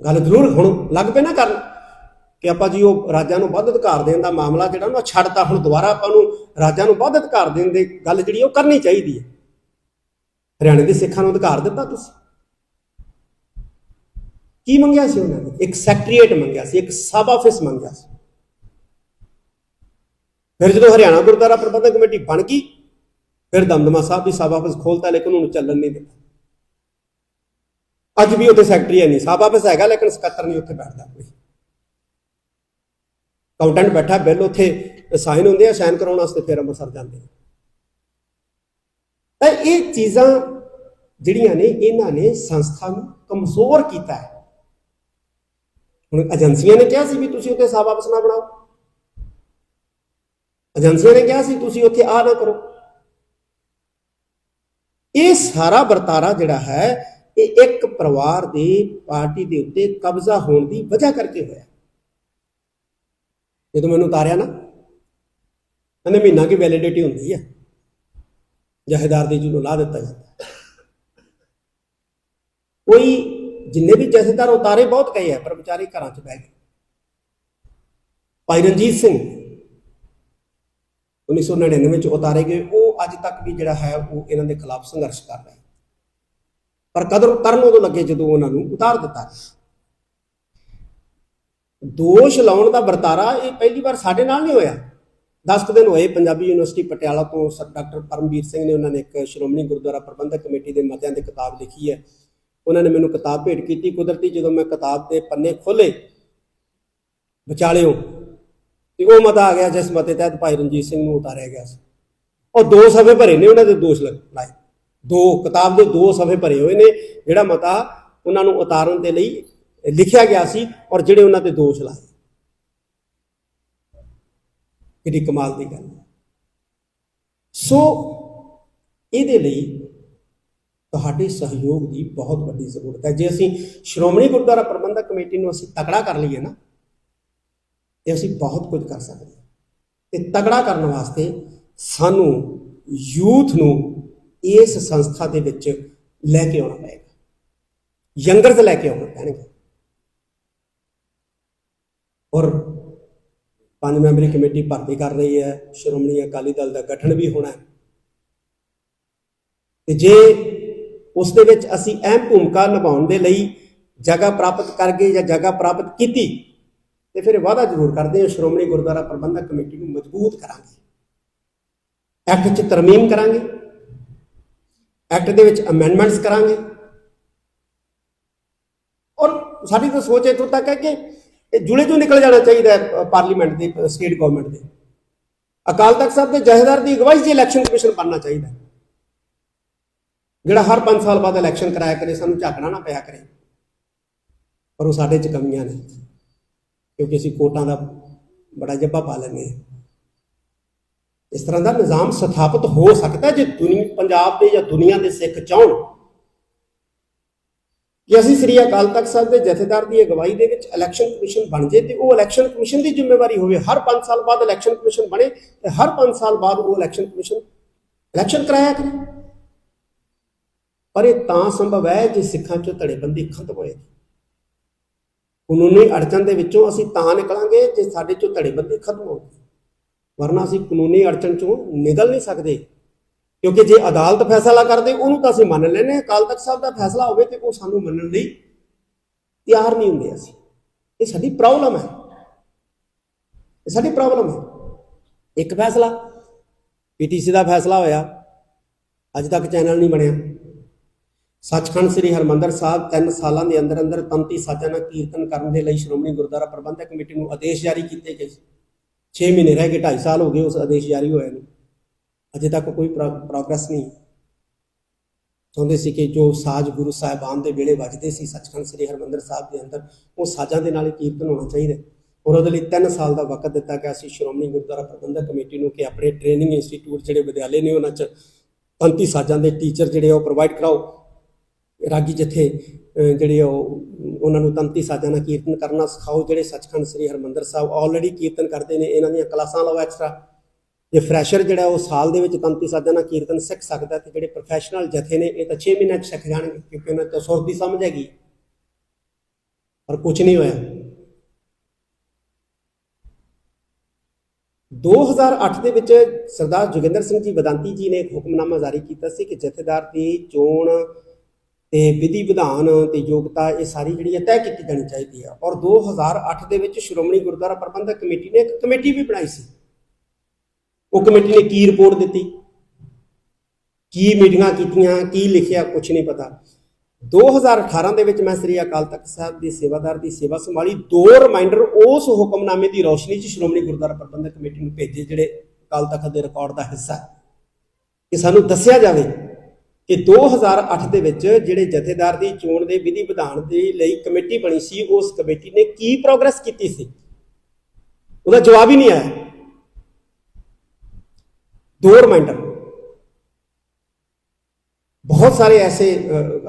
S1: ਗੱਲ ਜ਼ਰੂਰ ਹੁਣ ਲੱਗ ਪਏ ਨਾ ਕਰਨ ਕਿ ਆਪਾਂ ਜੀ ਉਹ ਰਾਜਾਂ ਨੂੰ ਵੱਧ ਅਧਿਕਾਰ ਦੇਣ ਦਾ ਮਾਮਲਾ ਜਿਹੜਾ ਉਹਨੂੰ ਛੱਡਤਾ, ਹੁਣ ਦੁਬਾਰਾ ਆਪਾਂ ਨੂੰ ਰਾਜਾਂ ਨੂੰ ਵੱਧ ਅਧਿਕਾਰ ਦੇਣ ਦੀ ਗੱਲ ਜਿਹੜੀ ਉਹ ਕਰਨੀ ਚਾਹੀਦੀ ਹੈ ਹਰਿਆਣੇ ਦੇ ਸਿੱਖਾਂ ਨੂੰ ਅਧਿਕਾਰ ਦਿੱਤਾ ਤੁਸੀਂ। ਕੀ ਮੰਗਿਆ ਸੀ ਉਹਨਾਂ ਨੇ? ਇੱਕ ਸੈਕਟਰੀਏਟ ਮੰਗਿਆ ਸੀ, ਇੱਕ ਸਬ ਆਫਿਸ ਮੰਗਿਆ ਸੀ। ਫਿਰ ਜਦੋਂ ਹਰਿਆਣਾ ਗੁਰਦੁਆਰਾ ਪ੍ਰਬੰਧਕ ਕਮੇਟੀ ਬਣ ਗਈ ਫਿਰ ਦਮਦਮਾ ਸਾਹਿਬ ਦੀ ਸਬ ਆਫਿਸ ਖੋਲਤਾ, ਲੇਕਿਨ ਉਹਨੂੰ ਚੱਲਣ ਨਹੀਂ ਦਿੱਤਾ। ਅੱਜ ਵੀ ਉੱਥੇ ਸੈਕਟਰੀ ਹੈ ਨਹੀਂ ਸਬ ਆਫਿਸ ਹੈਗਾ, ਲੇਕਿਨ ਸਕੱਤਰ ਨਹੀਂ ਉੱਥੇ ਬੈਠਦਾ ਕੋਈ। ਅਕਾਊਂਟੈਂਟ ਬੈਠਾ, ਬਿੱਲ ਉੱਥੇ ਸਾਈਨ ਹੁੰਦੇ ਆ ਸਾਈਨ ਕਰਾਉਣ ਵਾਸਤੇ ਫਿਰ ਅੰਮ੍ਰਿਤਸਰ ਜਾਂਦੇ ਤਾਂ ਇਹ ਚੀਜ਼ਾਂ ਜਿਹੜੀਆਂ ਨੇ, ਇਹਨਾਂ ਨੇ ਸੰਸਥਾ ਨੂੰ ਕਮਜ਼ੋਰ ਕੀਤਾ ਹੈ। ਹੁਣ ਏਜੰਸੀਆਂ ਨੇ ਕਿਹਾ ਸੀ ਵੀ ਤੁਸੀਂ ਉੱਥੇ ਸਬ ਆਫਿਸ ਨਾ ਬਣਾਓ। ਏਜੰਸੀਆਂ ਨੇ ਕਿਹਾ ਸੀ, ਤੁਸੀਂ ਉੱਥੇ ਆ ਨਾ ਕਰੋ। ਇਹ ਸਾਰਾ ਵਰਤਾਰਾ ਜਿਹੜਾ ਹੈ, ਇਹ ਇੱਕ ਪਰਿਵਾਰ ਦੀ ਪਾਰਟੀ ਦੇ ਉੱਤੇ ਕਬਜ਼ਾ ਹੋਣ ਦੀ ਵਜ੍ਹਾ ਕਰਕੇ ਹੋਇਆ। ਜਦੋਂ ਮੈਨੂੰ ਉਤਾਰਿਆ ਨਾ। ਕਹਿੰਦੇ ਮਹੀਨਾ ਕੀ ਵੈਲਿਡਿਟੀ ਹੁੰਦੀ ਹੈ ਜਹੇਦਾਰ ਦੀ ਜਿਹਨੂੰ ਲਾ ਦਿੱਤਾ ਜਾਂਦਾ। ਕੋਈ ਜਿੰਨੇ ਵੀ ਜਥੇਦਾਰ ਉਤਾਰੇ ਬਹੁਤ ਗਏ ਆ, ਪਰ ਵਿਚਾਰੇ ਘਰਾਂ 'ਚ ਬਹਿ ਗਏ ਭਾਈ ਰਣਜੀਤ ਸਿੰਘ 1999 ਚ ਉਤਾਰੇ ਗਏ। ਉਹ ਅੱਜ ਤੱਕ ਵੀ ਜਿਹੜਾ ਹੈ ਉਹ ਇਹਨਾਂ ਦੇ ਖਿਲਾਫ ਸੰਘਰਸ਼ ਕਰ ਰਹੇ ਪਰ ਕਦਰ ਕਰਨ ਉਦੋਂ ਲੱਗੇ ਜਦੋਂ ਉਹਨਾਂ ਨੂੰ ਉਤਾਰ ਦਿੱਤਾ ਦੋਸ਼ ਲਾਉਣ ਦਾ ਵਰਤਾਰਾ ਇਹ ਪਹਿਲੀ ਵਾਰ ਸਾਡੇ ਨਾਲ ਨਹੀਂ ਹੋਇਆ। 10 ਕੁ ਦਿਨ ਹੋਏ ਪੰਜਾਬੀ ਯੂਨੀਵਰਸਿਟੀ ਪਟਿਆਲਾ ਤੋਂ ਸਰ ਡਾਕਟਰ ਪਰਮਵੀਰ ਸਿੰਘ ਨੇ ਉਹਨਾਂ ਨੇ ਇੱਕ ਸ਼੍ਰੋਮਣੀ ਗੁਰਦੁਆਰਾ ਪ੍ਰਬੰਧਕ ਕਮੇਟੀ ਦੇ ਮਤਿਆਂ ਤੇ ਕਿਤਾਬ ਲਿਖੀ ਹੈ। ਉਹਨਾਂ ਨੇ ਮੈਨੂੰ ਕਿਤਾਬ ਭੇਟ ਕੀਤੀ। ਕੁਦਰਤੀ ਜਦੋਂ ਮੈਂ ਕਿਤਾਬ ਦੇ ਪੰਨੇ ਖੋਲੇ ਵਿਚਾਲਿਓ, ਤੇ ਉਹ ਮਤਾ ਆ ਗਿਆ ਜਿਸ ਮਤੇ ਤਹਿਤ ਭਾਈ ਰਣਜੀਤ ਸਿੰਘ ਨੂੰ ਉਤਾਰਿਆ ਗਿਆ ਸੀ। ਔਰ ਦੋ ਸਫੇ ਭਰੇ ਨੇ ਉਹਨਾਂ ਦੇ ਦੋਸ਼ ਲਾਏ। ਦੋ ਕਿਤਾਬ ਦੇ ਦੋ ਸਫੇ ਭਰੇ ਹੋਏ ਨੇ, ਜਿਹੜਾ ਮਤਾ ਉਹਨਾਂ ਨੂੰ ਉਤਾਰਨ ਦੇ ਲਈ ਲਿਖਿਆ ਗਿਆ ਸੀ ਔਰ ਜਿਹੜੇ ਉਹਨਾਂ ਤੇ ਦੋਸ਼ ਲਾਏ। ਕਿਹੜੀ ਕਮਾਲ ਦੀ ਗੱਲ ਹੈ। ਸੋ ਇਹਦੇ ਲਈ ਤੁਹਾਡੇ ਸਹਿਯੋਗ ਦੀ ਬਹੁਤ ਵੱਡੀ ਜ਼ਰੂਰਤ ਹੈ। ਜੇ ਅਸੀਂ ਸ਼੍ਰੋਮਣੀ ਗੁਰਦੁਆਰਾ ਪ੍ਰਬੰਧਕ ਕਮੇਟੀ ਨੂੰ ਅਸੀਂ ਤਕੜਾ ਕਰ ਲਈਏ ਨਾ, ਤੇ ਅਸੀਂ ਬਹੁਤ ਕੁਝ ਕਰ ਸਕਦੇ ਹਾਂ। ਤੇ ਤਗੜਾ ਕਰਨ ਵਾਸਤੇ ਸਾਨੂੰ ਯੂਥ ਨੂੰ ਇਸ ਸੰਸਥਾ ਦੇ ਵਿੱਚ ਲੈ ਕੇ ਆਉਣਾ ਪਏਗਾ। ਯੰਗਰਸ ਲੈ ਕੇ ਆਉਣਾ ਪੈਣਗੇ। ਔਰ ਪੰਜ ਮੈਂਬਰੀ ਕਮੇਟੀ ਭਰਤੀ ਕਰ ਰਹੀ ਹੈ। ਸ਼੍ਰੋਮਣੀ ਅਕਾਲੀ ਦਲ ਦਾ ਗਠਨ ਵੀ ਹੋਣਾ ਹੈ। ਤੇ ਜੇ ਉਸ ਦੇ ਵਿੱਚ ਅਸੀਂ ਅਹਿਮ ਭੂਮਿਕਾ ਨਿਭਾਉਣ ਦੇ ਲਈ ਜਗ੍ਹਾ ਪ੍ਰਾਪਤ ਕਰ ਗਏ ਜਾਂ ਜਗ੍ਹਾ ਪ੍ਰਾਪਤ ਕੀਤੀ, ਤੇ ਫਿਰ ਵਾਅਦਾ ਜ਼ਰੂਰ ਕਰਦੇ ਹਾਂ। ਸ਼੍ਰੋਮਣੀ ਗੁਰਦੁਆਰਾ ਪ੍ਰਬੰਧਕ ਕਮੇਟੀ ਨੂੰ ਮਜ਼ਬੂਤ ਕਰਾਂਗੇ। ਐਕਟ 'ਚ ਤਰਮੀਮ ਕਰਾਂਗੇ। ਐਕਟ ਦੇ ਵਿੱਚ ਅਮੈਂਡਮੈਂਟਸ ਕਰਾਂਗੇ। ਔਰ ਸਾਡੀ ਤਾਂ ਸੋਚ ਇੱਥੋਂ ਤੱਕ ਹੈ ਕਿ ਇਹ ਜੁਲੇ ਤੋਂ ਨਿਕਲ ਜਾਣਾ ਚਾਹੀਦਾ ਹੈ ਪਾਰਲੀਮੈਂਟ ਦੇ ਸਟੇਟ ਗਵਰਨਮੈਂਟ ਦੇ। ਅਕਾਲ ਤਖਤ ਸਾਹਿਬ ਦੇ ਜਥੇਦਾਰ ਦੀ ਅਗਵਾਈ 'ਚ ਇਲੈਕਸ਼ਨ ਕਮਿਸ਼ਨ ਬਣਨਾ ਚਾਹੀਦਾ ਜਿਹੜਾ ਹਰ 5 ਸਾਲ ਬਾਅਦ ਇਲੈਕਸ਼ਨ ਕਰਾਇਆ ਕਰੇ, ਸਾਨੂੰ ਝਾਕਣਾ ਨਾ ਪਿਆ ਕਰੇ। ਪਰ ਉਹ ਸਾਡੇ 'ਚ ਕਮੀਆਂ ਨੇ। ਕਿਉਂਕਿ ਅਸੀਂ ਕੋਟਾਂ ਦਾ ਬੜਾ ਜੱਬਾ ਪਾ ਲੈਂਦੇ ਹਾਂ। ਇਸ ਤਰ੍ਹਾਂ ਦਾ ਨਿਜ਼ਾਮ ਸਥਾਪਿਤ ਹੋ ਸਕਦਾ ਜੇ ਦੁਨੀਆ ਪੰਜਾਬ ਦੇ ਜਾਂ ਦੁਨੀਆ ਦੇ ਸਿੱਖ ਚਾਹਣ। ਕਿ ਅਸੀਂ ਸ੍ਰੀ ਅਕਾਲ ਤਖਤ ਸਾਹਿਬ ਦੇ ਜਥੇਦਾਰ ਦੀ ਅਗਵਾਈ ਦੇ ਵਿੱਚ ਇਲੈਕਸ਼ਨ ਕਮਿਸ਼ਨ ਬਣ ਜੇ ਤੇ ਉਹ ਇਲੈਕਸ਼ਨ ਕਮਿਸ਼ਨ ਦੀ ਜ਼ਿੰਮੇਵਾਰੀ ਹੋਵੇ। ਹਰ 5 ਸਾਲ ਬਾਅਦ ਇਲੈਕਸ਼ਨ ਕਮਿਸ਼ਨ ਬਣੇ ਤੇ ਹਰ 5 ਸਾਲ ਬਾਅਦ ਉਹ ਇਲੈਕਸ਼ਨ ਕਮਿਸ਼ਨ ਇਲੈਕਸ਼ਨ ਕਰਾਇਆ ਕਰੇ। ਪਰ ਇਹ ਤਾਂ ਸੰਭਵ ਹੈ ਜੇ ਸਿੱਖਾਂ ਚੋਂ ਧੜੇਬੰਦੀ ਖਤਮ ਹੋਏਗੀ ਕਾਨੂੰਨੀ ਅੜਚਨ ਦੇ ਵਿੱਚੋਂ ਅਸੀਂ ਤਾਂ ਨਿਕਲਾਂਗੇ ਜੇ ਸਾਡੇ ਚੋਂ ਧੜੇਬੰਦੀ ਖਤਮ ਹੋਵੇ ਵਰਨਾ ਅਸੀਂ ਕਾਨੂੰਨੀ ਅੜਚਨ ਚੋਂ ਨਿਕਲ ਨਹੀਂ ਸਕਦੇ। ਕਿਉਂਕਿ ਜੇ ਅਦਾਲਤ ਫੈਸਲਾ ਕਰਦੇ, ਉਹਨੂੰ ਤਾਂ ਅਸੀਂ ਮੰਨ ਲੈਨੇ ਅਕਾਲ ਤਖਤ ਸਾਹਿਬ ਦਾ ਫੈਸਲਾ ਹੋਵੇ ਤੇ ਉਹ ਸਾਨੂੰ ਮੰਨਣ ਲਈ ਤਿਆਰ ਨਹੀਂ ਹੁੰਦੇ ਅਸੀਂ। ਇਹ ਸਾਡੀ ਪ੍ਰੋਬਲਮ ਹੈ। ਇਹ ਸਾਡੀ ਪ੍ਰੋਬਲਮ ਹੈ। ਇੱਕ ਫੈਸਲਾ। ਪੀਟੀਸੀ ਦਾ ਫੈਸਲਾ ਹੋਇਆ। ਅੱਜ ਤੱਕ ਚੈਨਲ ਨਹੀਂ ਬਣਿਆ। ਸੱਚਖੰਡ ਸ੍ਰੀ ਹਰਮੰਦਰ ਸਾਹਿਬ ਤਿੰਨ ਸਾਲਾਂ ਦੇ ਅੰਦਰ ਅੰਦਰ ਤੰਤੀ ਸਾਜਾਂ ਨਾਲ ਕੀਰਤਨ ਕਰਨ ਦੇ ਲਈ ਸ਼੍ਰੋਮਣੀ ਗੁਰਦੁਆਰਾ ਪ੍ਰਬੰਧਕ ਕਮੇਟੀ ਨੂੰ ਆਦੇਸ਼ ਜਾਰੀ ਕੀਤੇ ਗਏ 6 ਮਹੀਨੇ ਰਹਿ ਗਏ 2.5 ਸਾਲ ਹੋ ਗਏ ਉਸ ਆਦੇਸ਼ ਜਾਰੀ ਹੋਏ ਨੂੰ। ਅਜੇ ਤੱਕ ਕੋਈ ਪ੍ਰੋਗਰੈਸ ਨਹੀਂ। ਚਾਹੁੰਦੇ ਸੀ ਕਿ ਜੋ ਸਾਜ ਗੁਰੂ ਸਾਹਿਬਾਨ ਦੇ ਵੇਲੇ ਵੱਜਦੇ ਸੀ, ਸੱਚਖੰਡ ਸ੍ਰੀ ਹਰਮੰਦਰ ਸਾਹਿਬ ਦੇ ਅੰਦਰ, ਉਹ ਸਾਜ਼ਾਂ ਦੇ ਨਾਲ ਹੀ ਕੀਰਤਨ ਹੋਣਾ ਚਾਹੀਦਾ ਔਰ ਉਹਦੇ ਲਈ 3 ਸਾਲ ਦਾ ਵਕਤ ਦਿੱਤਾ ਗਿਆ ਸੀ। ਸ਼੍ਰੋਮਣੀ ਗੁਰਦੁਆਰਾ ਪ੍ਰਬੰਧਕ ਕਮੇਟੀ ਨੂੰ ਕਿ ਆਪਣੇ ਟ੍ਰੇਨਿੰਗ ਇੰਸਟੀਚਿਊਟ ਜਿਹੜੇ ਵਿਦਿਆਲੇ ਨੇ, ਉਹਨਾਂ 'ਚ ਪੰਥੀ ਸਾਜ਼ਾਂ ਦੇ ਟੀਚਰ ਜਿਹੜੇ ਆ ਉਹ ਪ੍ਰੋਵਾਈਡ ਕਰਾਓ। ਰਾਗੀ ਜਥੇ ਜਿਹੜੇ ਉਹ, ਉਹਨਾਂ ਨੂੰ ਤੰਤੀ ਸਾਜ਼ਾਂ ਨਾਲ ਕੀਰਤਨ ਕਰਨਾ ਸਿਖਾਓ, ਜਿਹੜੇ ਸੱਚਖੰਡ ਸ੍ਰੀ ਹਰਮੰਦਰ ਸਾਹਿਬ ਆਲਰੇਡੀ ਕੀਰਤਨ ਕਰਦੇ ਨੇ, ਇਹਨਾਂ ਦੀਆਂ ਕਲਾਸਾਂ ਲਓ ਐਕਸਟਰਾ ਜੇ ਫਰੈਸ਼ਰ ਜਿਹੜਾ ਉਹ ਸਾਲ ਦੇ ਵਿੱਚ ਤੰਤੀ ਸਾਜ਼ਾਂ ਨਾਲ ਕੀਰਤਨ ਸਿੱਖ ਸਕਦਾ ਤੇ ਜਿਹੜੇ ਪ੍ਰੋਫੈਸ਼ਨਲ ਜਥੇ ਨੇ, ਇਹ ਤਾਂ 6 ਮਹੀਨਿਆਂ 'ਚ ਸਿੱਖ ਜਾਣਗੇ, ਕਿਉਂਕਿ ਉਹਨਾਂ ਤੋਂ ਸੁਰ ਦੀ ਸਮਝ ਹੈਗੀ। ਪਰ ਕੁਝ ਨਹੀਂ ਹੋਇਆ। 2008 ਦੇ ਵਿੱਚ ਸਰਦਾਰ ਜੋਗਿੰਦਰ ਸਿੰਘ ਜੀ ਵਿਦਾਂਤੀ ਜੀ ਨੇ ਇੱਕ ਹੁਕਮਨਾਮਾ ਜਾਰੀ ਕੀਤਾ ਸੀ ਕਿ ਜਥੇਦਾਰ ਦੀ ਚੋਣ ਤੇ ਵਿਧੀ ਵਿਧਾਨ ਤੇ ਯੋਗਤਾ ਇਹ ਸਾਰੀ ਜਿਹੜੀ ਹੈ ਤੈਅ ਕੀਤੀ ਜਾਣੀ ਚਾਹੀਦੀ ਹੈ। ਔਰ 2008 ਦੇ ਵਿੱਚ ਸ਼੍ਰੋਮਣੀ ਗੁਰਦੁਆਰਾ ਪ੍ਰਬੰਧਕ ਕਮੇਟੀ ਨੇ ਇੱਕ ਕਮੇਟੀ ਵੀ ਬਣਾਈ ਸੀ। ਉਹ ਕਮੇਟੀ ਨੇ ਕੀ ਰਿਪੋਰਟ ਦਿੱਤੀ? ਕੀ ਮੀਟਿੰਗਾਂ ਕੀਤੀਆਂ? ਕੀ ਲਿਖਿਆ? ਕੁਝ ਨਹੀਂ ਪਤਾ। 2018 ਦੇ ਵਿੱਚ ਮੈਂ ਸ੍ਰੀ ਅਕਾਲ ਤਖਤ ਸਾਹਿਬ ਦੇ ਸੇਵਾਦਾਰ ਦੀ ਸੇਵਾ ਸੰਭਾਲੀ। ਦੋ ਰਿਮਾਈਂਡਰ ਉਸ ਹੁਕਮਨਾਮੇ ਦੀ ਰੌਸ਼ਨੀ 'ਚ ਸ਼੍ਰੋਮਣੀ ਗੁਰਦੁਆਰਾ ਪ੍ਰਬੰਧਕ ਕਮੇਟੀ ਨੂੰ ਭੇਜੇ, ਜਿਹੜੇ ਅਕਾਲ ਤਖਤ ਦੇ ਰਿਕਾਰਡ ਦਾ ਹਿੱਸਾ ਹੈ। ਕਿ ਸਾਨੂੰ ਦੱਸਿਆ ਜਾਵੇ ਕਿ 2008 ਦੇ ਵਿੱਚ ਜਿਹੜੇ ਜਥੇਦਾਰ ਦੀ ਚੋਣ ਦੇ ਵਿਧੀ ਵਿਧਾਨ ਦੇ ਲਈ ਕਮੇਟੀ ਬਣੀ ਸੀ, ਉਸ ਕਮੇਟੀ ਨੇ ਕੀ ਪ੍ਰੋਗਰੈਸ ਕੀਤੀ ਸੀ? ਉਹਦਾ ਜਵਾਬ ਹੀ ਨਹੀਂ ਆਇਆ। ਦੋ ਰਿਮਾਈਂਡਰ ਬਹੁਤ ਸਾਰੇ ਐਸੇ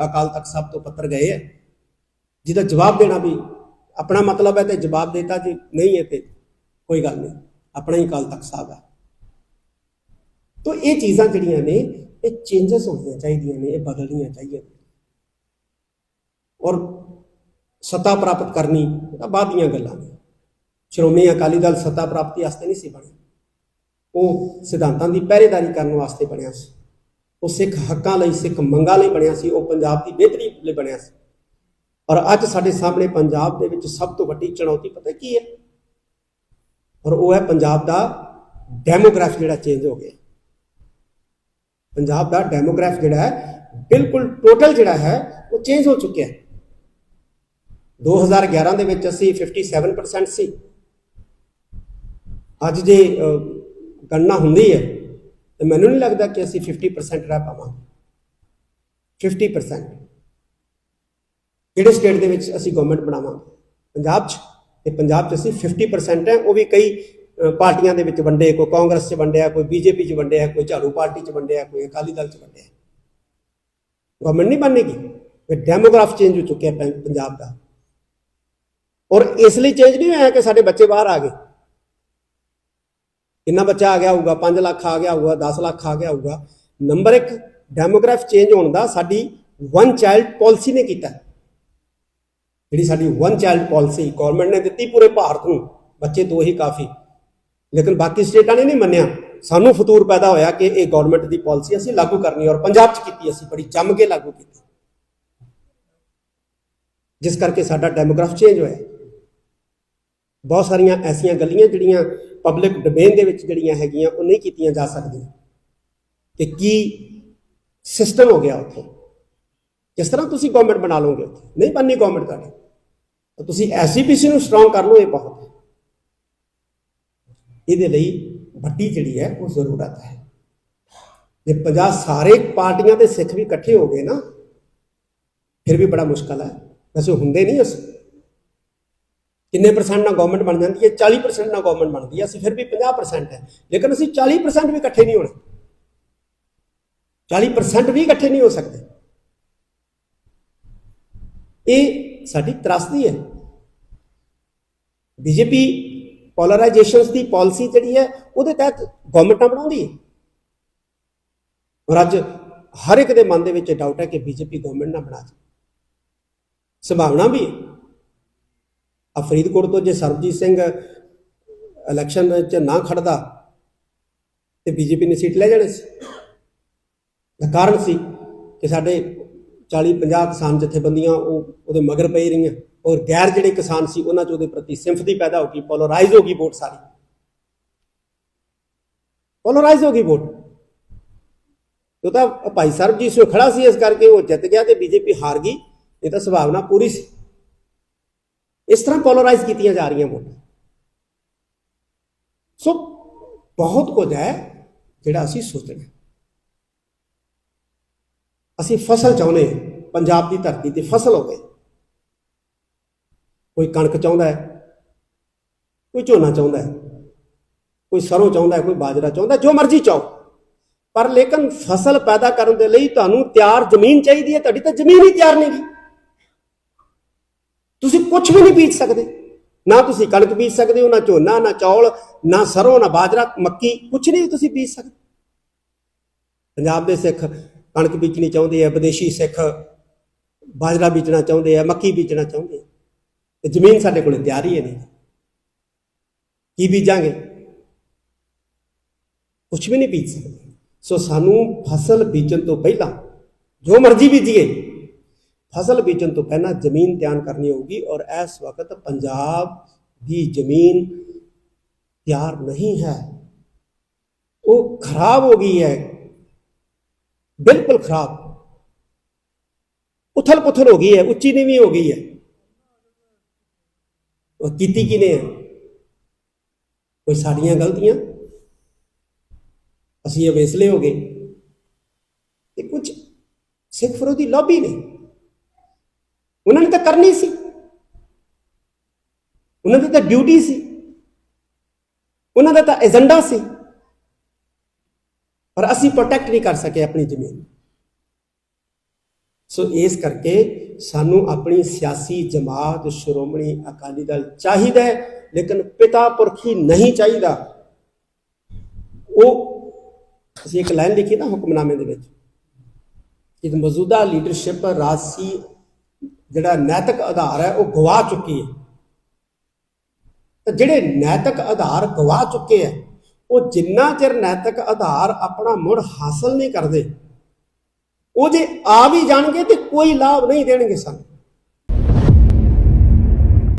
S1: ਅਕਾਲ ਤਖਤ ਸਾਹਿਬ ਤੋਂ ਪੱਤਰ ਗਏ ਹੈ ਜਿਹਦਾ ਜਵਾਬ ਦੇਣਾ ਵੀ ਆਪਣਾ ਮਤਲਬ ਹੈ ਤੇ ਜਵਾਬ ਦੇਤਾ ਜੀ, ਨਹੀਂ ਹੈ ਤੇ ਕੋਈ ਗੱਲ ਨਹੀਂ, ਆਪਣਾ ਹੀ ਅਕਾਲ ਤਖਤ ਸਾਹਿਬ ਹੈ। ਤੋ ਇਹ ਚੀਜ਼ਾਂ ਜਿਹੜੀਆਂ ਨੇ ਇਹ ਚੇਂਜਸ ਹੋਣੀਆਂ ਚਾਹੀਦੀਆਂ ਨੇ, ਇਹ ਬਦਲਣੀਆਂ ਚਾਹੀਦੀਆਂ ਨੇ। ਔਰ ਸੱਤਾ ਪ੍ਰਾਪਤ ਕਰਨੀ, ਇਹ ਤਾਂ ਬਾਅਦ ਦੀਆਂ ਗੱਲਾਂ ਨੇ। ਸ਼੍ਰੋਮਣੀ ਅਕਾਲੀ ਦਲ ਸੱਤਾ ਪ੍ਰਾਪਤੀ ਵਾਸਤੇ ਨਹੀਂ ਸੀ ਬਣਿਆ। ਉਹ ਸਿਧਾਂਤਾਂ ਦੀ ਪਹਿਰੇਦਾਰੀ ਕਰਨ ਵਾਸਤੇ ਬਣਿਆ ਸੀ। ਉਹ ਸਿੱਖ ਹੱਕਾਂ ਲਈ, ਸਿੱਖ ਮੰਗਾਂ ਲਈ ਬਣਿਆ ਸੀ। ਉਹ ਪੰਜਾਬ ਦੀ ਬਿਹਤਰੀ ਲਈ ਬਣਿਆ ਸੀ। ਔਰ ਅੱਜ ਸਾਡੇ ਸਾਹਮਣੇ ਪੰਜਾਬ ਦੇ ਵਿੱਚ ਸਭ ਤੋਂ ਵੱਡੀ ਚੁਣੌਤੀ ਪਤਾ ਕੀ ਹੈ? ਔਰ ਉਹ ਹੈ ਪੰਜਾਬ ਦਾ ਡੈਮੋਗ੍ਰਾਫ ਜਿਹੜਾ ਚੇਂਜ ਹੋ ਗਿਆ। ਪੰਜਾਬ ਦਾ ਡੈਮੋਗ੍ਰਾਫ ਜਿਹੜਾ ਹੈ, ਬਿਲਕੁਲ ਟੋਟਲ ਜਿਹੜਾ ਹੈ, ਉਹ ਚੇਂਜ ਹੋ ਚੁੱਕਿਆ ਹੈ। 2011 ਦੇ ਵਿੱਚ ਅਸੀਂ 57% ਸੀ। ਅੱਜ ਜੇ ਗਣਨਾ ਹੁੰਦੀ ਹੈ, ਤੇ ਮੈਨੂੰ ਨਹੀਂ ਲੱਗਦਾ ਕਿ ਅਸੀਂ 50% ਰਹਿ ਪਾਵਾਂਗੇ। 50% ਕਿਹੜੇ ਸਟੇਟ ਦੇ ਵਿੱਚ ਅਸੀਂ ਗਵਰਨਮੈਂਟ ਬਣਾਵਾਂਗੇ? ਪੰਜਾਬ 'ਚ। ਤੇ ਪੰਜਾਬ 'ਚ ਅਸੀਂ 50% ਹੈ, ਉਹ ਵੀ ਕਈ ਪਾਰਟੀਆਂ ਦੇ ਵਿੱਚ ਵੰਡੇ, ਕੋਈ ਕਾਂਗਰਸ 'ਚ ਵੰਡਿਆ, ਕੋਈ ਬੀਜੇਪੀ 'ਚ ਵੰਡਿਆ, ਕੋਈ ਝਾੜੂ ਪਾਰਟੀ 'ਚ ਵੰਡਿਆ, ਕੋਈ ਅਕਾਲੀ ਦਲ 'ਚ ਵੰਡਿਆ। ਗਵਰਨਮੈਂਟ ਨਹੀਂ ਬਣੇਗੀ ਫਿਰ ਡੈਮੋਗ੍ਰਾਫ ਚੇਂਜ ਹੋ ਚੁੱਕਿਆ ਪੰ- ਪੰਜਾਬ ਦਾ। ਔਰ ਇਸ ਲਈ ਚੇਂਜ ਨਹੀਂ ਹੋਇਆ ਕਿ ਸਾਡੇ ਬੱਚੇ ਬਾਹਰ ਆ ਗਏ। ਕਿੰਨਾ ਬੱਚਾ ਆ ਗਿਆ ਹੋਊਗਾ? 5 ਲੱਖ ਆ ਗਿਆ ਹੋਊਗਾ 10 ਲੱਖ ਆ ਗਿਆ ਹੋਊਗਾ। ਨੰਬਰ 1 ਡੈਮੋਗ੍ਰਾਫ ਚੇਂਜ ਹੋਣ ਦਾ ਸਾਡੀ ਵਨ ਚਾਈਲਡ ਪਾਲਿਸੀ ਨੇ ਕੀਤਾ। ਜਿਹੜੀ ਸਾਡੀ ਵਨ ਚਾਈਲਡ ਪਾਲਿਸੀ ਗਵਰਨਮੈਂਟ ਨੇ ਦਿੱਤੀ ਪੂਰੇ ਭਾਰਤ ਨੂੰ। ਬੱਚੇ ਦੋ ਹੀ ਕਾਫੀ। ਲੇਕਿਨ ਬਾਕੀ ਸਟੇਟਾਂ ਨੇ ਨਹੀਂ ਮੰਨਿਆ। ਸਾਨੂੰ ਫਤੂਰ ਪੈਦਾ ਹੋਇਆ ਕਿ ਇਹ ਗਵਰਨਮੈਂਟ ਦੀ ਪਾਲਿਸੀ ਅਸੀਂ ਲਾਗੂ ਕਰਨੀ ਔਰ ਪੰਜਾਬ 'ਚ ਕੀਤੀ, ਅਸੀਂ ਬੜੀ ਜੰਮ ਕੇ ਲਾਗੂ ਕੀਤੀ। ਜਿਸ ਕਰਕੇ ਸਾਡਾ ਡੈਮੋਗ੍ਰਾਫ ਚੇਂਜ ਹੋਇਆ। ਬਹੁਤ ਸਾਰੀਆਂ ਐਸੀਆਂ ਗੱਲੀਆਂ ਜਿਹੜੀਆਂ ਪਬਲਿਕ ਡੋਮੇਨ ਦੇ ਵਿੱਚ ਜਿਹੜੀਆਂ ਹੈਗੀਆਂ, ਉਹ ਨਹੀਂ ਕੀਤੀਆਂ ਜਾ ਸਕਦੀਆਂ। ਕਿ ਕੀ ਸਿਸਟਮ ਹੋ ਗਿਆ ਉੱਥੇ? ਕਿਸ ਤਰ੍ਹਾਂ ਤੁਸੀਂ ਗਵਰਨਮੈਂਟ ਬਣਾ ਲਓਗੇ ਉੱਥੇ। ਨਹੀਂ ਬਣਨੀ ਗਵਰਨਮੈਂਟ ਤੁਹਾਡੀ। ਤਾਂ ਤੁਸੀਂ ਐਸਜੀਪੀਸੀ ਨੂੰ ਸਟਰੋਂਗ ਕਰ ਲਓ, ਇਹ ਬਹੁਤ ਇਹਦੇ ਲਈ ਵੱਡੀ ਜਿਹੜੀ ਹੈ ਉਹ ਜ਼ਰੂਰਤ ਹੈ। ਜੇ 50 ਸਾਰੇ ਪਾਰਟੀਆਂ ਦੇ ਸਿੱਖ ਵੀ ਇਕੱਠੇ ਹੋ ਗਏ ਨਾ, ਫਿਰ ਵੀ ਬੜਾ ਮੁਸ਼ਕਲ ਹੈ। ਵੈਸੇ ਹੁੰਦੇ ਨਹੀਂ ਅਸੀਂ ਕਿੰਨੇ ਪਰਸੈਂਟ ਨਾਲ ਗਵਰਨਮੈਂਟ ਬਣ ਜਾਂਦੀ ਹੈ? 40% ਨਾਲ ਗਵਰਨਮੈਂਟ ਬਣਦੀ ਹੈ। ਅਸੀਂ ਫਿਰ ਵੀ 50% ਹੈ। ਲੇਕਿਨ ਅਸੀਂ 40% ਵੀ ਇਕੱਠੇ ਨਹੀਂ ਹੋਣਾ। 40% ਵੀ ਇਕੱਠੇ ਨਹੀਂ ਹੋ ਸਕਦੇ। ਇਹ ਸਾਡੀ ਤਰਾਸਦੀ ਹੈ। ਬੀਜੇਪੀ ਪੋਲਰਾਈਜੇਸ਼ਨਸ ਦੀ ਪਾਲਿਸੀ ਜਿਹੜੀ ਹੈ, ਉਹਦੇ ਤਹਿਤ ਗਵਰਨਮੈਂਟਾਂ ਬਣਾਉਂਦੀ ਹੈ। ਔਰ ਅੱਜ ਹਰ ਇੱਕ ਦੇ ਮਨ ਦੇ ਵਿੱਚ ਡਾਊਟ ਹੈ ਕਿ ਬੀਜੇਪੀ ਗਵਰਨਮੈਂਟ ਨਾ ਬਣਾ ਜੇ ਸੰਭਾਵਨਾ ਵੀ ਹੈ। ਆ ਫਰੀਦਕੋਟ ਤੋਂ ਜੇ ਸਰਬਜੀਤ ਸਿੰਘ ਇਲੈਕਸ਼ਨ 'ਚ ਨਾ ਖੜਦਾ, ਤੇ ਬੀਜੇਪੀ ਨੇ ਸੀਟ ਲੈ ਜਾਣੀ ਸੀ। ਦਾ ਕਾਰਨ ਸੀ ਕਿ ਸਾਡੇ 40 50 ਕਿਸਾਨ ਜਥੇਬੰਦੀਆਂ ਉਹ ਉਹਦੇ ਮਗਰ ਪਈ ਰਹੀਆਂ। ਔਰ ਗੈਰ ਜਿਹੜੇ ਕਿਸਾਨ ਸੀ, ਉਹਨਾਂ 'ਚ ਉਹਦੇ ਪ੍ਰਤੀ ਸਿੰਪਥੀ ਪੈਦਾ ਹੋ ਗਈ ਪੋਲਰਾਈਜ਼ ਹੋ ਗਈ ਵੋਟ ਸਾਰੀ। ਪੋਲਰਾਈਜ਼ ਹੋ ਗਈ ਵੋਟ। ਉਹ ਤਾਂ ਭਾਈ ਸਾਹਿਬ ਜੀ ਸੋ ਖੜਾ ਸੀ ਇਸ ਕਰਕੇ ਉਹ ਜਿੱਤ ਗਿਆ ਤੇ ਬੀਜੇਪੀ ਹਾਰ ਗਈ, ਇਹ ਤਾਂ ਸੰਭਾਵਨਾ ਪੂਰੀ ਸੀ। ਇਸ ਤਰ੍ਹਾਂ ਪੋਲਰਾਈਜ਼ ਕੀਤੀਆਂ ਜਾ ਰਹੀਆਂ ਵੋਟਾਂ। ਸੋ ਬਹੁਤ ਕੁਝ ਹੈ ਜਿਹੜਾ ਅਸੀਂ ਸੋਚਣਾ ਅਸੀਂ ਫਸਲ ਚਾਹੁੰਦੇ ਹਾਂ, ਪੰਜਾਬ ਦੀ ਧਰਤੀ ਤੇ ਫਸਲ ਹੋਵੇ। ਕੋਈ ਕਣਕ ਚਾਹੁੰਦਾ ਹੈ, ਕੋਈ ਝੋਨਾ ਚਾਹੁੰਦਾ ਹੈ, ਕੋਈ ਸਰੋਂ ਚਾਹੁੰਦਾ ਹੈ, ਕੋਈ ਬਾਜਰਾ ਚਾਹੁੰਦਾ ਜੋ ਮਰਜ਼ੀ ਚਾਹੋ। ਪਰ ਲੇਕਿਨ ਫਸਲ ਪੈਦਾ ਕਰਨ ਦੇ ਲਈ ਤੁਹਾਨੂੰ ਤਿਆਰ ਜ਼ਮੀਨ ਚਾਹੀਦੀ ਹੈ, ਤੁਹਾਡੀ ਤਾਂ ਜ਼ਮੀਨ ਹੀ ਤਿਆਰ ਨਹੀਂ ਗੀ। ਤੁਸੀਂ ਕੁਝ ਵੀ ਨਹੀਂ ਬੀਜ ਸਕਦੇ। ਨਾ ਤੁਸੀਂ ਕਣਕ ਬੀਜ ਸਕਦੇ ਹੋ, ਨਾ ਝੋਨਾ, ਨਾ ਚੌਲ, ਨਾ ਸਰੋਂ, ਨਾ ਬਾਜਰਾ, ਮੱਕੀ ਕੁਝ ਨਹੀਂ ਤੁਸੀਂ ਬੀਜ ਸਕਦੇ। ਪੰਜਾਬ ਦੇ ਸਿੱਖ ਕਣਕ ਬੀਜਣੀ ਚਾਹੁੰਦੇ ਆ ਵਿਦੇਸ਼ੀ ਸਿੱਖ ਬਾਜਰਾ ਬੀਜਣਾ ਚਾਹੁੰਦੇ ਆ ਮੱਕੀ ਬੀਜਣਾ ਚਾਹੁੰਦੇ ਆ ਤੇ ਜ਼ਮੀਨ ਸਾਡੇ ਕੋਲ ਤਿਆਰ ਹੀ ਹੈ ਨਹੀਂ। ਕੀ ਬੀਜਾਂਗੇ? ਕੁਝ ਵੀ ਨਹੀਂ ਬੀਜ ਸਕਦੇ। ਸੋ ਸਾਨੂੰ ਫਸਲ ਬੀਜਣ ਤੋਂ ਪਹਿਲਾਂ, ਜੋ ਮਰਜ਼ੀ ਬੀਜੀਏ, ਫਸਲ ਬੀਜਣ ਤੋਂ ਪਹਿਲਾਂ ਜ਼ਮੀਨ ਤਿਆਰ ਕਰਨੀ ਹੋਊਗੀ ਔਰ ਇਸ ਵਕਤ ਪੰਜਾਬ ਦੀ ਜ਼ਮੀਨ ਤਿਆਰ ਨਹੀਂ ਹੈ। ਉਹ ਖਰਾਬ ਹੋ ਗਈ ਹੈ। ਬਿਲਕੁਲ ਖਰਾਬ। ਉਥਲ ਪੁਥਲ ਹੋ ਗਈ ਹੈ। ਉੱਚੀ ਨੀਵੀਂ ਹੋ ਗਈ ਹੈ। ਉਹ ਕੀਤੀ ਕਿਨੇ ਹੈ ਕੋਈ ਸਾਡੀਆਂ ਗਲਤੀਆਂ? ਅਸੀਂ ਅਵੇਸਲੇ ਹੋ ਗਏ। ਤੇ ਕੁਝ ਸਿੱਖ ਵਿਰੋਧੀ ਲੌਬੀ ਨੇ। ਉਹਨਾਂ ਨੇ ਤਾਂ ਕਰਨੀ ਸੀ। ਉਹਨਾਂ ਦੀ ਤਾਂ ਡਿਊਟੀ ਸੀ। ਉਹਨਾਂ ਦਾ ਤਾਂ ਏਜੰਡਾ ਸੀ। ਪਰ ਅਸੀਂ ਪ੍ਰੋਟੈਕਟ ਨਹੀਂ ਕਰ ਸਕੇ ਆਪਣੀ ਜ਼ਮੀਨ। ਸੋ ਇਸ ਕਰਕੇ ਸਾਨੂੰ ਆਪਣੀ ਸਿਆਸੀ ਜਮਾਤ, ਸ਼੍ਰੋਮਣੀ ਅਕਾਲੀ ਦਲ ਚਾਹੀਦਾ ਹੈ, ਲੇਕਿਨ ਪਿਤਾ ਪੁਰਖੀ ਨਹੀਂ ਚਾਹੀਦਾ। ਉਹ, ਅਸੀਂ ਇੱਕ ਲਾਈਨ ਲਿਖੀ ਨਾ ਹੁਕਮਨਾਮੇ ਦੇ ਵਿੱਚ ਕਿ ਮੌਜੂਦਾ ਲੀਡਰਸ਼ਿਪ ਰਾਜਸੀ ਜਿਹੜਾ ਨੈਤਿਕ ਆਧਾਰ ਹੈ, ਉਹ ਗਵਾ ਚੁੱਕੀ ਹੈ। ਤਾਂ ਜਿਹੜੇ ਨੈਤਿਕ ਆਧਾਰ ਗਵਾ ਚੁੱਕੇ ਹੈ, ਉਹ ਜਿੰਨਾ ਚਿਰ ਨੈਤਿਕ ਆਧਾਰ ਆਪਣਾ ਮੁੜ ਹਾਸਲ ਨਹੀਂ ਕਰਦੇ ਉਹ ਜੇ ਆ ਵੀ ਜਾਣਗੇ ਤੇ ਕੋਈ ਲਾਭ ਨਹੀਂ ਦੇਣਗੇ ਸਾਨੂੰ।